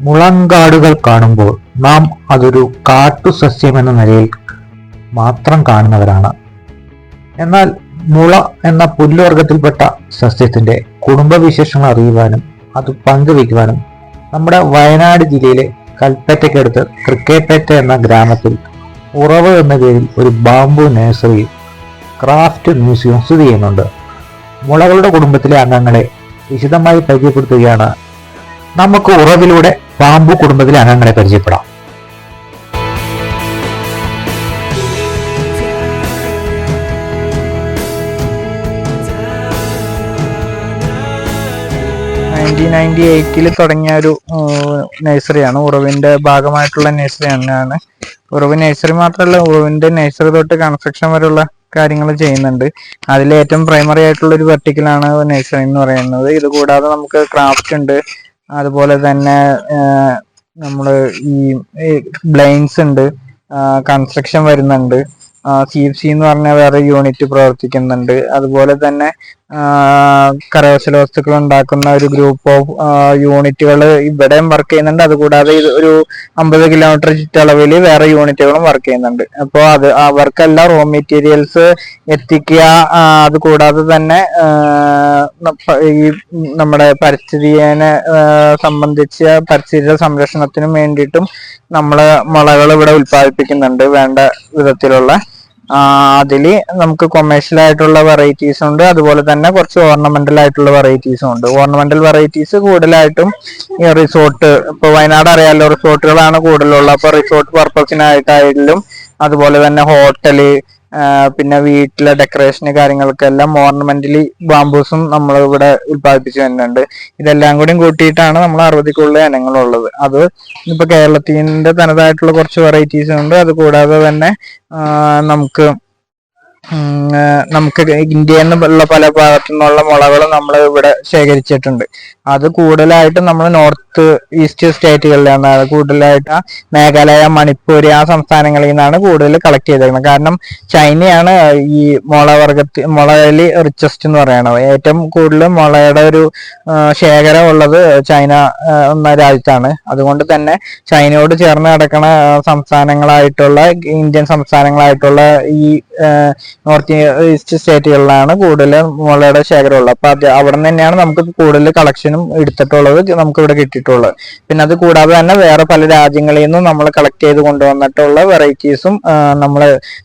മുളങ്കാടുകൾ കാണുമ്പോൾ നാം അതൊരു കാട്ടുസസ്യം എന്ന നിലയിൽ മാത്രം കാണുന്നവരാണ്. എന്നാൽ മുള എന്ന പുല്ലുവർഗത്തിൽപ്പെട്ട സസ്യത്തിന്റെ കുടുംബവിശേഷങ്ങൾ അറിയുവാനും അത് പങ്കുവയ്ക്കുവാനും നമ്മുടെ വയനാട് ജില്ലയിലെ കൽപ്പറ്റയ്ക്കടുത്ത് തൃക്കേപ്പേറ്റ എന്ന ഗ്രാമത്തിൽ ഉറവ് എന്ന പേരിൽ ഒരു ബാംബു നഴ്സറി ക്രാഫ്റ്റ് മ്യൂസിയം സ്ഥിതി ചെയ്യുന്നുണ്ട്. മുളകളുടെ കുടുംബത്തിലെ അംഗങ്ങളെ വിശദമായി പരിചയപ്പെടുത്തുകയാണ്. നമുക്ക് ഉറവിലൂടെ ബാംബു കുടുംബത്തിലെ അംഗങ്ങളെ പരിചയപ്പെടാം. നയന്റീൻ നയന്റി എയ്റ്റിൽ തുടങ്ങിയ ഒരു നഴ്സറിയാണ്. ഉറവിന്റെ ഭാഗമായിട്ടുള്ള നഴ്സറി തന്നെയാണ് ഉറവ് നഴ്സറി മാത്രമല്ല ഉറവിന്റെ നഴ്സറി തൊട്ട് കൺസ്ട്രക്ഷൻ വരെയുള്ള കാര്യങ്ങൾ ചെയ്യുന്നുണ്ട്. അതിൽ ഏറ്റവും പ്രൈമറി ആയിട്ടുള്ള ഒരു വെർട്ടിക്കലാണ് നഴ്സറി എന്ന് പറയുന്നത്. ഇത് കൂടാതെ നമുക്ക് ക്രാഫ്റ്റ് ഉണ്ട്. അതുപോലെ തന്നെ നമ്മൾ ഈ ബ്ലൈൻസ് ഉണ്ട് കൺസ്ട്രക്ഷൻ വരുന്നുണ്ട് സി എഫ് സി എന്ന് പറഞ്ഞ വേറെ യൂണിറ്റ് പ്രവർത്തിക്കുന്നുണ്ട്. അതുപോലെ തന്നെ കരകൗശല വസ്തുക്കൾ ഉണ്ടാക്കുന്ന ഒരു ഗ്രൂപ്പ് ഓഫ് യൂണിറ്റുകൾ ഇവിടെയും വർക്ക് ചെയ്യുന്നുണ്ട്. അതുകൂടാതെ ഇത് ഒരു അമ്പത് കിലോമീറ്റർ ചുറ്റളവിൽ വേറെ യൂണിറ്റുകളും വർക്ക് ചെയ്യുന്നുണ്ട്. അപ്പോൾ അത് അവർക്കെല്ലാം റോ മെറ്റീരിയൽസ് എത്തിക്കുക അതുകൂടാതെ അത് കൂടാതെ തന്നെ ഈ നമ്മുടെ പരിസ്ഥിതിയെ സംബന്ധിച്ച പരിസ്ഥിതി സംരക്ഷണത്തിനും വേണ്ടിയിട്ടും നമ്മൾ മുളകൾ ഇവിടെ ഉൽപ്പാദിപ്പിക്കുന്നുണ്ട് വേണ്ട വിധത്തിലുള്ള. അതിൽ നമുക്ക് കൊമേഴ്ഷ്യൽ ആയിട്ടുള്ള വെറൈറ്റീസ് ഉണ്ട്. അതുപോലെ തന്നെ കുറച്ച് ഓർണമെന്റൽ ആയിട്ടുള്ള വെറൈറ്റീസും ഉണ്ട്. ഓർണമെന്റൽ വെറൈറ്റീസ് കൂടുതലായിട്ടും ഈ റിസോർട്ട് ഇപ്പൊ വയനാട് അറിയാലോ റിസോർട്ടുകളാണ് കൂടുതലുള്ളത്. അപ്പൊ റിസോർട്ട് പർപ്പസിനായിട്ടായാലും അതുപോലെ തന്നെ ഹോട്ടൽ പിന്നെ വീട്ടിലെ ഡെക്കറേഷന് കാര്യങ്ങൾക്കെല്ലാം ഓർണമെന്റലി ബാംബൂസും നമ്മൾ ഇവിടെ ഉത്പാദിപ്പിച്ചു വരുന്നുണ്ട്. ഇതെല്ലാം കൂടി കൂട്ടിയിട്ടാണ് നമ്മൾ അറുപതിക്കുള്ള ഇനങ്ങളുള്ളത്. അത് ഇപ്പൊ കേരളത്തിന്റെ തനതായിട്ടുള്ള കുറച്ച് വെറൈറ്റീസ് ഉണ്ട്. അത് കൂടാതെ തന്നെ നമുക്ക് നമുക്ക് ഇന്ത്യയിൽ നിന്നുള്ള പല ഭാഗത്തു നിന്നുള്ള മുളകൾ നമ്മൾ ഇവിടെ ശേഖരിച്ചിട്ടുണ്ട്. അത് കൂടുതലായിട്ടും നമ്മൾ നോർത്ത് ഈസ്റ്റ് സ്റ്റേറ്റുകളിലാണ്. കൂടുതലായിട്ട് മേഘാലയ മണിപ്പൂർ ആ സംസ്ഥാനങ്ങളിൽ നിന്നാണ് കൂടുതൽ കളക്ട് ചെയ്തേക്കുന്നത് കാരണം ചൈനയാണ് ഈ മുള വർഗത്തിൽ മുളയിൽ റിച്ചസ്റ്റ് എന്ന് പറയുന്നത് ഏറ്റവും കൂടുതൽ മുളയുടെ ഒരു ശേഖരം ഉള്ളത് ചൈന എന്ന രാജ്യത്താണ്. അതുകൊണ്ട് തന്നെ ചൈനയോട് ചേർന്ന് കിടക്കുന്ന സംസ്ഥാനങ്ങളായിട്ടുള്ള ഇന്ത്യൻ സംസ്ഥാനങ്ങളായിട്ടുള്ള ഈ നോർത്ത് ഈസ്റ്റ് സ്റ്റേറ്റുകളിലാണ് കൂടുതൽ മുളയുടെ ശേഖരം ഉള്ളത് അപ്പൊ അത് അവിടെ നിന്ന് തന്നെയാണ് നമുക്ക് കൂടുതൽ കളക്ഷനും എടുത്തിട്ടുള്ളത് നമുക്ക് ഇവിടെ കിട്ടിയിട്ടുള്ളത്. പിന്നെ അത് കൂടാതെ തന്നെ വേറെ പല രാജ്യങ്ങളിൽ നിന്നും നമ്മൾ കളക്ട് ചെയ്ത് കൊണ്ടുവന്നിട്ടുള്ള വെറൈറ്റീസും നമ്മൾ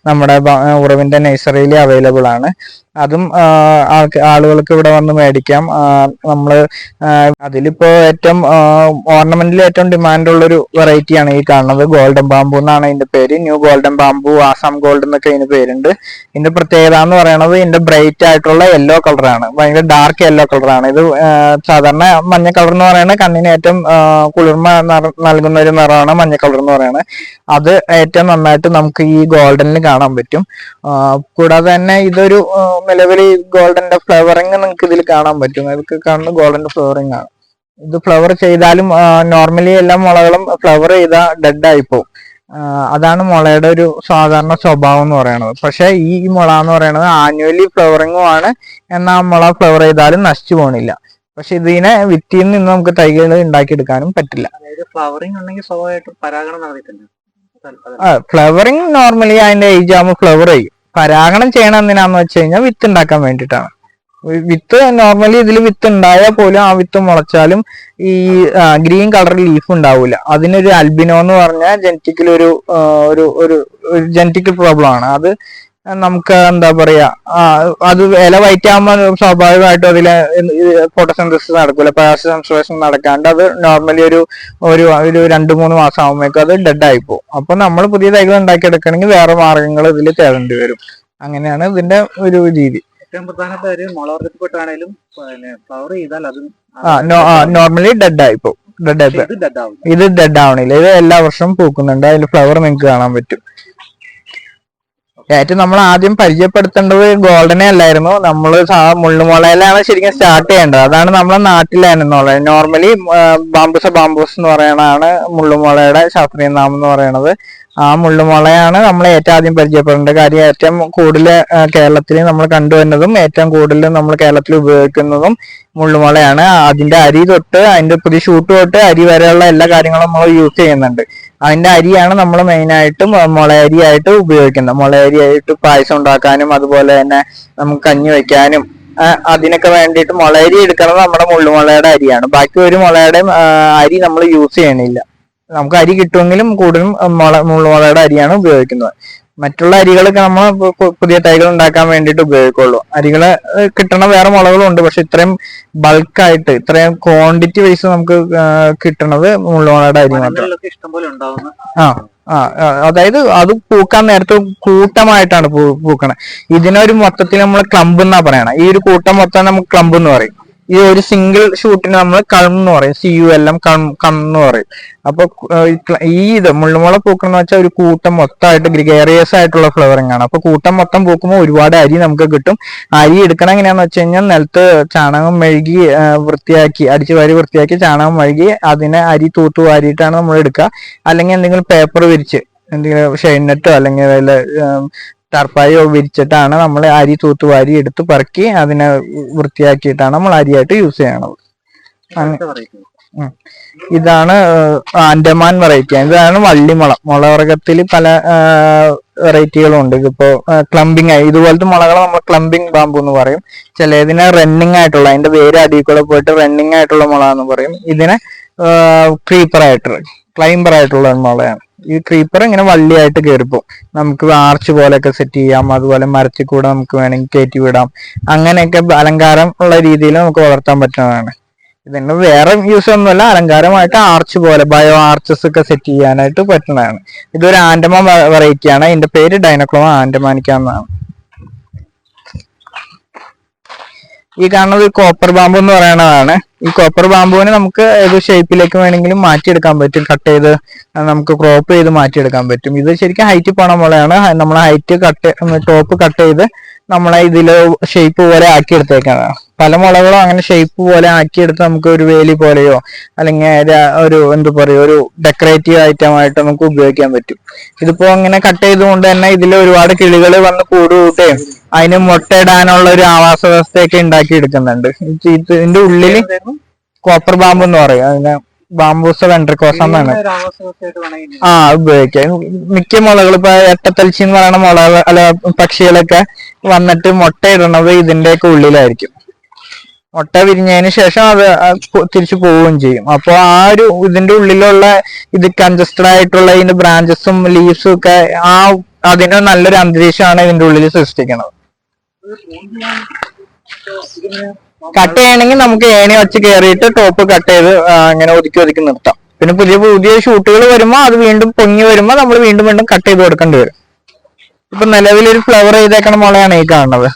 നമ്മുടെ ഉറവിന്റെ നഴ്സറിയിൽ അവൈലബിൾ ആണ്. അതും ആളുകൾക്ക് ഇവിടെ വന്ന് മേടിക്കാം. നമ്മൾ അതിലിപ്പോ ഏറ്റവും ഓർണമെന്റിൽ ഏറ്റവും ഡിമാൻഡ് ഉള്ള ഒരു വെറൈറ്റിയാണ് ഈ കാണുന്നത്. ഗോൾഡൻ ബാംബു എന്നാണ് ഇതിന്റെ പേര്. New golden bamboo Assam gold എന്നൊക്കെ ഇതിന് പേരുണ്ട്. ഇതിന്റെ പ്രത്യേകത എന്ന് പറയുന്നത് ഇതിന്റെ ബ്രൈറ്റ് ആയിട്ടുള്ള യെല്ലോ കളറാണ് ഭയങ്കര ഡാർക്ക് യെല്ലോ കളറാണ് ഇത് സാധാരണ മഞ്ഞ കളർ എന്ന് പറയുന്നത് കണ്ണിന് ഏറ്റവും കുളിർമ നൽകുന്ന ഒരു നിറമാണ് മഞ്ഞ കളർ എന്ന് പറയുന്നത് അത് ഏറ്റവും നന്നായിട്ട് നമുക്ക് ഈ ഗോൾഡനിൽ കാണാൻ പറ്റും. കൂടാതെ തന്നെ ഇതൊരു നിലവിൽ ഗോൾഡന്റെ ഫ്ലവറിങ് നിങ്ങൾക്ക് ഇതിൽ കാണാൻ പറ്റും. ഇതൊക്കെ കാണുന്നത് ഗോൾഡന്റെ ഫ്ലവറിങ് ആണ്. ഇത് ഫ്ലവർ ചെയ്താലും നോർമലി എല്ലാ മുളകളും ഫ്ലവർ ചെയ്താൽ ഡെഡ് ആ, അതാണ് മുളയുടെ ഒരു സാധാരണ സ്വഭാവം എന്ന് പറയുന്നത്. പക്ഷെ ഈ മുള എന്ന് പറയുന്നത് ആനുവലി ഫ്ലവറിങ്ങും ആണ്. എന്നാൽ മുള ഫ്ലവർ ചെയ്താലും നശിച്ചു പോണില്ല. പക്ഷെ ഇതിനെ വിത്തിയിൽ നിന്ന് നമുക്ക് തൈകൾ ഉണ്ടാക്കിയെടുക്കാനും പറ്റില്ല. ഫ്ലവറിംഗ് ഉണ്ടെങ്കിൽ സ്വാഭാവികമായിട്ടും പരാഗണം നടത്തിയിട്ടുണ്ട് ഫ്ലവറിങ് നോർമലി അതിന്റെ ഏജ് ആകുമ്പോൾ ഫ്ലവർ ചെയ്യും. പരാഗണം ചെയ്യണം എന്തിനാന്ന് വെച്ച് കഴിഞ്ഞാൽ വിത്ത് ഉണ്ടാക്കാൻ വേണ്ടിയിട്ടാണ്. വിത്ത് നോർമലി ഇതിൽ വിത്ത് ഉണ്ടായാൽ പോലും ആ വിത്ത് മുളച്ചാലും ഈ ഗ്രീൻ കളർ ലീഫ് ഉണ്ടാവില്ല അതിനൊരു അൽബിനോ എന്ന് പറഞ്ഞ ജനറ്റിക്കൽ ഒരു ഒരു ഒരു ജനറ്റിക്കൽ പ്രോബ്ലം ആണ്. അത് നമുക്ക് എന്താ പറയാ അത് ഇല വൈറ്റാകുമ്പോൾ സ്വാഭാവികമായിട്ടും അതിലെ ഫോട്ടോസിന്തസിസ് നടക്കൂല പരാസ സംശ്ലേഷണം നടക്കാണ്ട് അത് നോർമലി ഒരു ഒരു ഒരു രണ്ട് മൂന്ന് മാസം ആകുമ്പോഴേക്കും അത് ഡെഡ് ആയി പോകും. അപ്പൊ നമ്മൾ പുതിയ തൈകൾ ഉണ്ടാക്കിയെടുക്കണമെങ്കിൽ വേറെ മാർഗങ്ങൾ ഇതിൽ തേടേണ്ടി വരും. അങ്ങനെയാണ് ഇതിന്റെ ഒരു രീതി. ഏറ്റവും പ്രധാനപ്പെട്ട ഫ്ലവർ ചെയ്താൽ അത് നോർമലി ഡെഡ് ആയി പോകും. ഡെഡ് ആയി ഇത് ഡെഡ് ആവും ഇത് ഡെഡ് ആവണില്ല. ഇത് എല്ലാ വർഷവും പൂക്കുന്നുണ്ട്. അതിൽ ഫ്ലവർ നിങ്ങൾക്ക് കാണാൻ പറ്റും. ഏറ്റവും നമ്മൾ ആദ്യം പരിചയപ്പെടുത്തേണ്ടത് ഗോൾഡനെ അല്ലായിരുന്നു. നമ്മൾ മുള്ളുമുളയിലാണ് ശരിക്കും സ്റ്റാർട്ട് ചെയ്യേണ്ടത്. അതാണ് നമ്മളെ നാട്ടിലായിരുന്നുള്ളത് നോർമലി ബാംബൂസ ബാംബൂസ് എന്ന് പറയുന്നതാണ് മുള്ളുമുളയുടെ ശാസ്ത്രീയ നാമം എന്ന് പറയുന്നത് ആ മുള്ളുമുളയാണ് നമ്മൾ ഏറ്റവും ആദ്യം പരിചയപ്പെടേണ്ടത് കാര്യം. ഏറ്റവും കൂടുതൽ കേരളത്തിൽ നമ്മൾ കണ്ടുവരുന്നതും ഏറ്റവും കൂടുതൽ നമ്മൾ കേരളത്തിൽ ഉപയോഗിക്കുന്നതും മുള്ളുമുളയാണ്. അതിന്റെ അരി തൊട്ട് അതിന്റെ പുതിയ ഷൂട്ട് തൊട്ട് അരി വരെയുള്ള എല്ലാ കാര്യങ്ങളും നമ്മൾ യൂസ് ചെയ്യുന്നുണ്ട്. അതിന്റെ അരിയാണ് നമ്മൾ മെയിനായിട്ടും മുളയരി ആയിട്ട് ഉപയോഗിക്കുന്നത്. മുളയരി ആയിട്ട് പായസം ഉണ്ടാക്കാനും അതുപോലെ തന്നെ നമുക്ക് കഞ്ഞി വെക്കാനും അതിനൊക്കെ വേണ്ടിയിട്ട് മുളയരി എടുക്കുന്നത് നമ്മുടെ മുള്ളുമുളയുടെ അരിയാണ്. ബാക്കി ഒരു മുളയുടെയും അരി നമ്മൾ യൂസ് ചെയ്യണില്ല. നമുക്ക് അരി കിട്ടുമെങ്കിലും കൂടുതലും മുള മുള്ളുമുളയുടെ അരിയാണ് ഉപയോഗിക്കുന്നത്. മറ്റുള്ള അരികളൊക്കെ നമ്മൾ പുതിയ തൈകൾ ഉണ്ടാക്കാൻ വേണ്ടിയിട്ട് ഉപയോഗിക്കുള്ളൂ. അരികൾ കിട്ടണ വേറെ മുളകളും ഉണ്ട് പക്ഷെ ഇത്രയും ബൾക്കായിട്ട് ഇത്രയും ക്വാണ്ടിറ്റി വൈസ് നമുക്ക് കിട്ടണത് മുള്ളുമുളയുടെ അരി മാത്രം. ആ ആ, അതായത് അത് പൂക്കാൻ നേരത്തെ കൂട്ടമായിട്ടാണ് പൂ പൂക്കണത് ഇതിനൊരു മൊത്തത്തിൽ നമ്മൾ ക്ലമ്പ് എന്നാ പറയണേ. ഈ ഒരു കൂട്ടം മൊത്തം നമുക്ക് ക്ലമ്പ് എന്ന് പറയും. ഈ ഒരു സിംഗിൾ ഷൂട്ടിന് നമ്മൾ കം എന്ന് പറയും. C U L M culm culm എന്ന് പറയും. അപ്പൊ ഈ ഇത് മുള്ളുമുള പൂക്കണം വെച്ചാൽ ഒരു കൂട്ടം മൊത്തമായിട്ട് ഗ്രിഗേറിയസ് ആയിട്ടുള്ള ഫ്ലവറിംഗ് ആണ്. അപ്പൊ കൂട്ടം മൊത്തം പൂക്കുമ്പോൾ ഒരുപാട് അരി നമുക്ക് കിട്ടും. അരി എടുക്കണം എങ്ങനെയാന്ന് വെച്ച് കഴിഞ്ഞാൽ നിലത്ത് ചാണകം മെഴുകി വൃത്തിയാക്കി അടിച്ചു വാരി വൃത്തിയാക്കി ചാണകം മെഴുകി അതിനെ അരി തൂത്തു വാരിയിട്ടാണ് നമ്മൾ എടുക്കുക. അല്ലെങ്കിൽ എന്തെങ്കിലും പേപ്പർ വിരിച്ച് എന്തെങ്കിലും ഷെയ്നെറ്റോ അല്ലെങ്കിൽ ടർപ്പായോ വിരിച്ചിട്ടാണ് നമ്മൾ അരി തൂത്ത് വാരി എടുത്ത് പറക്കി അതിനെ വൃത്തിയാക്കിയിട്ടാണ് നമ്മൾ അരിയായിട്ട് യൂസ് ചെയ്യണത്. ഇതാണ് ആൻഡമാൻ വെറൈറ്റി. ഇതാണ് വള്ളിമുള. മുളവർഗത്തിൽ പല വെറൈറ്റികളും ഉണ്ട് ഇതിപ്പോ ക്ലംബിങ് ആയി. ഇതുപോലത്തെ മുളകൾ നമ്മൾ ക്ലംബിങ് ബാമ്പു എന്ന് പറയും. ചിലതിനെ റണ്ണിങ് ആയിട്ടുള്ള അതിന്റെ വേര് അടിയിൽ കൂടെ പോയിട്ട് റണ്ണിങ് ആയിട്ടുള്ള മുള എന്ന് പറയും. ഇതിനെ ക്രീപ്പർ ആയിട്ട് ക്ലൈംബർ ആയിട്ടുള്ള മുളയാണ്. ഈ ക്രീപ്പർ ഇങ്ങനെ വള്ളിയായിട്ട് കയറിപ്പോവും നമുക്ക് ആർച്ച് പോലെയൊക്കെ സെറ്റ് ചെയ്യാം അതുപോലെ മരത്തിൽ കൂടെ നമുക്ക് വേണമെങ്കിൽ കയറ്റി വിടാം. അങ്ങനെയൊക്കെ അലങ്കാരം ഉള്ള രീതിയിൽ നമുക്ക് വളർത്താൻ പറ്റുന്നതാണ്. ഇതിന് വേറെ യൂസ് ഒന്നുമല്ല അലങ്കാരമായിട്ട് ആർച്ച് പോലെ ബയോ ആർച്ചസ് ഒക്കെ സെറ്റ് ചെയ്യാനായിട്ട് പറ്റുന്നതാണ്. ഇതൊരു ആൻഡമാൻ വെറൈറ്റിയാണ് ഇതിന്റെ പേര് ഡൈനക്ലോമ ആൻഡമാനിക്ക എന്നാണ് ഈ കാണുന്നത് കോപ്പർ ബാമ്പു എന്ന് പറയുന്നതാണ്. ഈ കോപ്പർ ബാമ്പുവിനെ നമുക്ക് ഏത് ഷേപ്പിലേക്ക് വേണമെങ്കിലും മാറ്റിയെടുക്കാൻ പറ്റും. കട്ട് ചെയ്ത് നമുക്ക് ക്രോപ്പ് ചെയ്ത് മാറ്റിയെടുക്കാൻ പറ്റും. ഇത് ശരിക്കും ഹൈറ്റ് പോണ പോലെയാണ് നമ്മൾ ഹൈറ്റ് കട്ട് ടോപ്പ് കട്ട് ചെയ്ത് നമ്മളെ ഇതിൽ ഷേപ്പ് പോലെ ആക്കി ആക്കിയെടുത്തേക്കാണ്. പല മുളകളും അങ്ങനെ ഷേപ്പ് പോലെ ആക്കിയെടുത്ത് നമുക്ക് ഒരു വേലി പോലെയോ അല്ലെങ്കിൽ ഒരു എന്താ പറയുക ഒരു ഡെക്കറേറ്റീവ് ഐറ്റം ആയിട്ട് നമുക്ക് ഉപയോഗിക്കാൻ പറ്റും. ഇതിപ്പോ അങ്ങനെ കട്ട് ചെയ്തുകൊണ്ട് തന്നെ ഇതിൽ ഒരുപാട് കിളികൾ വന്ന് കൂട് കൂട്ടുകയും അതിന് മുട്ടയിടാനുള്ള ഒരു ആവാസ വ്യവസ്ഥയൊക്കെ ഉണ്ടാക്കി എടുക്കുന്നുണ്ട് ഇതിന്റെ ഉള്ളിൽ കോപ്പർ ബാമ്പ് എന്ന് പറയും. അതിന് ബാമ്പൂസ വെൻട്രിക്കോസ എന്നാണ്. ഒരു ആവാസവ്യവസ്ഥയായിട്ട് വേണമെങ്കിൽ ആ ഉപയോഗിക്കാം. മിക്ക മുളകൾ ഇപ്പൊ എട്ടത്തൽച്ചി എന്ന് പറയുന്ന മുളകൾ അല്ല പക്ഷികളൊക്കെ വന്നിട്ട് മുട്ടയിടണത് ഇതിന്റെയൊക്കെ ഉള്ളിലായിരിക്കും. മുട്ട വിരിഞ്ഞതിന് ശേഷം അത് തിരിച്ചു പോവുകയും ചെയ്യും. അപ്പൊ ആ ഒരു ഇതിന്റെ ഉള്ളിലുള്ള ഇത് കൺജസ്റ്റഡ് ആയിട്ടുള്ള ഇതിന്റെ ബ്രാഞ്ചസും ലീവ്സും ഒക്കെ ആ അതിന് നല്ലൊരു അന്തരീക്ഷമാണ് ഇതിന്റെ ഉള്ളിൽ സൃഷ്ടിക്കുന്നത്. കട്ട് ചെയ്യണമെങ്കിൽ നമുക്ക് ഏണി വെച്ച് കയറിയിട്ട് ടോപ്പ് കട്ട് ചെയ്ത് അങ്ങനെ ഒതുക്കി ഒതുക്കി നിർത്താം. പിന്നെ പുതിയ പുതിയ ഷൂട്ടുകൾ വരുമ്പോൾ അത് വീണ്ടും പൊങ്ങി വരുമ്പോൾ നമ്മൾ വീണ്ടും വീണ്ടും കട്ട് ചെയ്ത് കൊടുക്കേണ്ടി വരും. ഇപ്പൊ നിലവിലൊരു ഫ്ലവർ ചെയ്തേക്കണ മുളയാണ് ഈ കാണുന്നത്.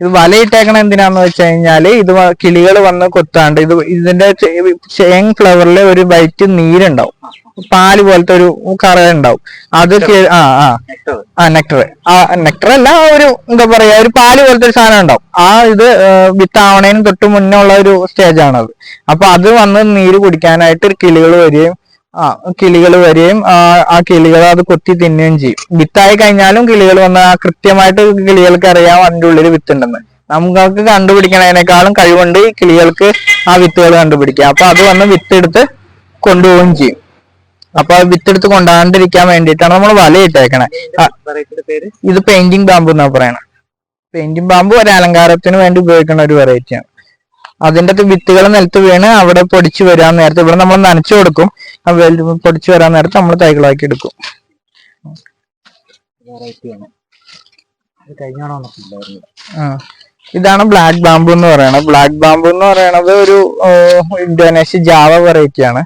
ഇത് വലയിട്ടേക്കണ എന്തിനാന്ന് വെച്ച് കഴിഞ്ഞാൽ ഇത് കിളികൾ വന്ന് കൊത്താണ്ട് ഇത് ഇതിന്റെ ചേങ് ഫ്ലവറിൽ ഒരു വൈറ്റ് നീരുണ്ടാവും. പാൽ പോലത്തെ ഒരു കറ ഉണ്ടാവും അത് ആ ആ. ആ നെക്ടർ ആ നെക്ടർ അല്ല ഒരു എന്താ പറയാ ഒരു പാൽ പോലത്തെ ഒരു സാധനം ഉണ്ടാവും. ആ ഇത് വിത്താവണേന് തൊട്ട് മുന്നേ ഉള്ള ഒരു സ്റ്റേജ് ആണത്. അപ്പൊ അത് വന്ന് നീര് കുടിക്കാനായിട്ട് കിളികൾ വരികയും ആ കിളികൾ വരികയും ആ കിളികൾ അത് കൊത്തി തിന്നുകയും ചെയ്യും. വിത്തായി കഴിഞ്ഞാലും കിളികൾ വന്ന് ആ കൃത്യമായിട്ട് കിളികൾക്ക് അറിയാം അതിന്റെ ഉള്ളിൽ വിത്തുണ്ടെന്ന്. നമുക്ക് കണ്ടുപിടിക്കണതിനേക്കാളും കഴിവുണ്ട് ഈ കിളികൾക്ക് ആ വിത്തുകൾ കണ്ടുപിടിക്കുക അപ്പൊ അത് വന്ന് വിത്തെടുത്ത് കൊണ്ടുപോവുകയും ചെയ്യും. അപ്പൊ വിത്തെടുത്ത് കൊണ്ടാണ്ടിരിക്കാൻ വേണ്ടിയിട്ടാണ് നമ്മൾ പേര്? ഇത് പെയിന്റിംഗ് ബാമ്പു എന്നാ പറയണേ. പെയിന്റിംഗ് ബാമ്പു ഒരു അലങ്കാരത്തിന് വേണ്ടി ഉപയോഗിക്കുന്ന ഒരു വെറൈറ്റിയാണ് അതിന്റെ വിത്തുകൾ നിലത്ത് വീണ് അവിടെ പൊടിച്ചു വരാൻ നേരത്തെ ഇവിടെ നമ്മൾ നനച്ചു കൊടുക്കും. പൊടിച്ചു വരാൻ നേരത്തെ നമ്മൾ തൈകളാക്കി എടുക്കും. ഇതാണ് ബ്ലാക്ക് ബാമ്പു എന്ന് പറയുന്നത് ബ്ലാക്ക് ബാമ്പു എന്ന് പറയുന്നത് ഒരു ഇൻഡോനേഷ്യ ജാവ വെറൈറ്റി ആണ്.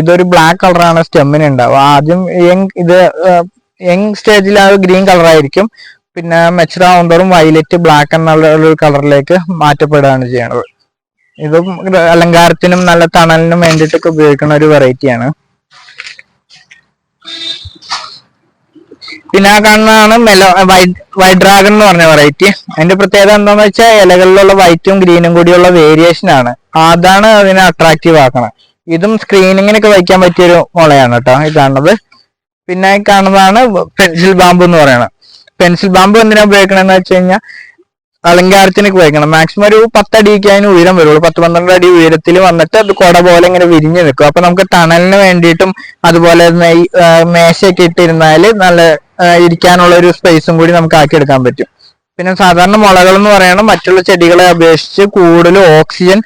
ഇതൊരു ബ്ലാക്ക് കളറാണ് സ്റ്റെമ്മിന് ഉണ്ടാവുക. ആദ്യം യങ് ഇത് യങ് സ്റ്റേജിൽ ആ ഗ്രീൻ കളർ ആയിരിക്കും. പിന്നെ മെച്ചുർ ആവുന്നതോറും വയലറ്റ് ബ്ലാക്ക് എന്നുള്ള ഒരു കളറിലേക്ക് മാറ്റപ്പെടുകയാണ് ചെയ്യണത്. ഇതും അലങ്കാരത്തിനും നല്ല തണലിനും വേണ്ടിയിട്ടൊക്കെ ഉപയോഗിക്കുന്ന ഒരു വെറൈറ്റിയാണ് പിന്നെ ആ കാണുന്നതാണ് മെലോ വൈറ്റ് വൈറ്റ് ഡ്രാഗൺ എന്ന് പറഞ്ഞ വെറൈറ്റി അതിന്റെ പ്രത്യേകത എന്താന്ന് വെച്ചാൽ ഇലകളിലുള്ള വൈറ്റും ഗ്രീനും കൂടിയുള്ള വേരിയേഷൻ ആണ്. അതാണ് അതിനെ അട്രാക്റ്റീവ് ആക്കണം. ഇതും സ്ക്രീനിങ്ങിനൊക്കെ വയ്ക്കാൻ പറ്റിയൊരു മുളയാണ് കേട്ടോ ഈ കാണുന്നത് പിന്നെ കാണുന്നതാണ് പെൻസിൽ ബാമ്പ് എന്ന് പറയുന്നത് പെൻസിൽ ബാമ്പ് എന്തിനാ ഉപയോഗിക്കണമെന്ന് വെച്ച് കഴിഞ്ഞാൽ അലങ്കാരത്തിനൊക്കെ വയ്ക്കണം മാക്സിമം ഒരു പത്തടിക്ക് അതിന് ഉയരം വരുള്ളൂ. പത്ത് പന്ത്രണ്ട് അടി ഉയരത്തിൽ വന്നിട്ട് അത് കുട പോലെ ഇങ്ങനെ വിരിഞ്ഞ് നിൽക്കും അപ്പൊ നമുക്ക് തണലിന് വേണ്ടിയിട്ടും അതുപോലെ തന്നെ ഈ മേശയൊക്കെ ഇട്ടിരുന്നാൽ നല്ല ഇരിക്കാനുള്ള ഒരു സ്പേസും കൂടി നമുക്ക് ആക്കി എടുക്കാൻ പറ്റും. പിന്നെ സാധാരണ മുളകൾ എന്ന് പറയുന്നത് മറ്റുള്ള ചെടികളെ അപേക്ഷിച്ച് കൂടുതൽ ഓക്സിജൻ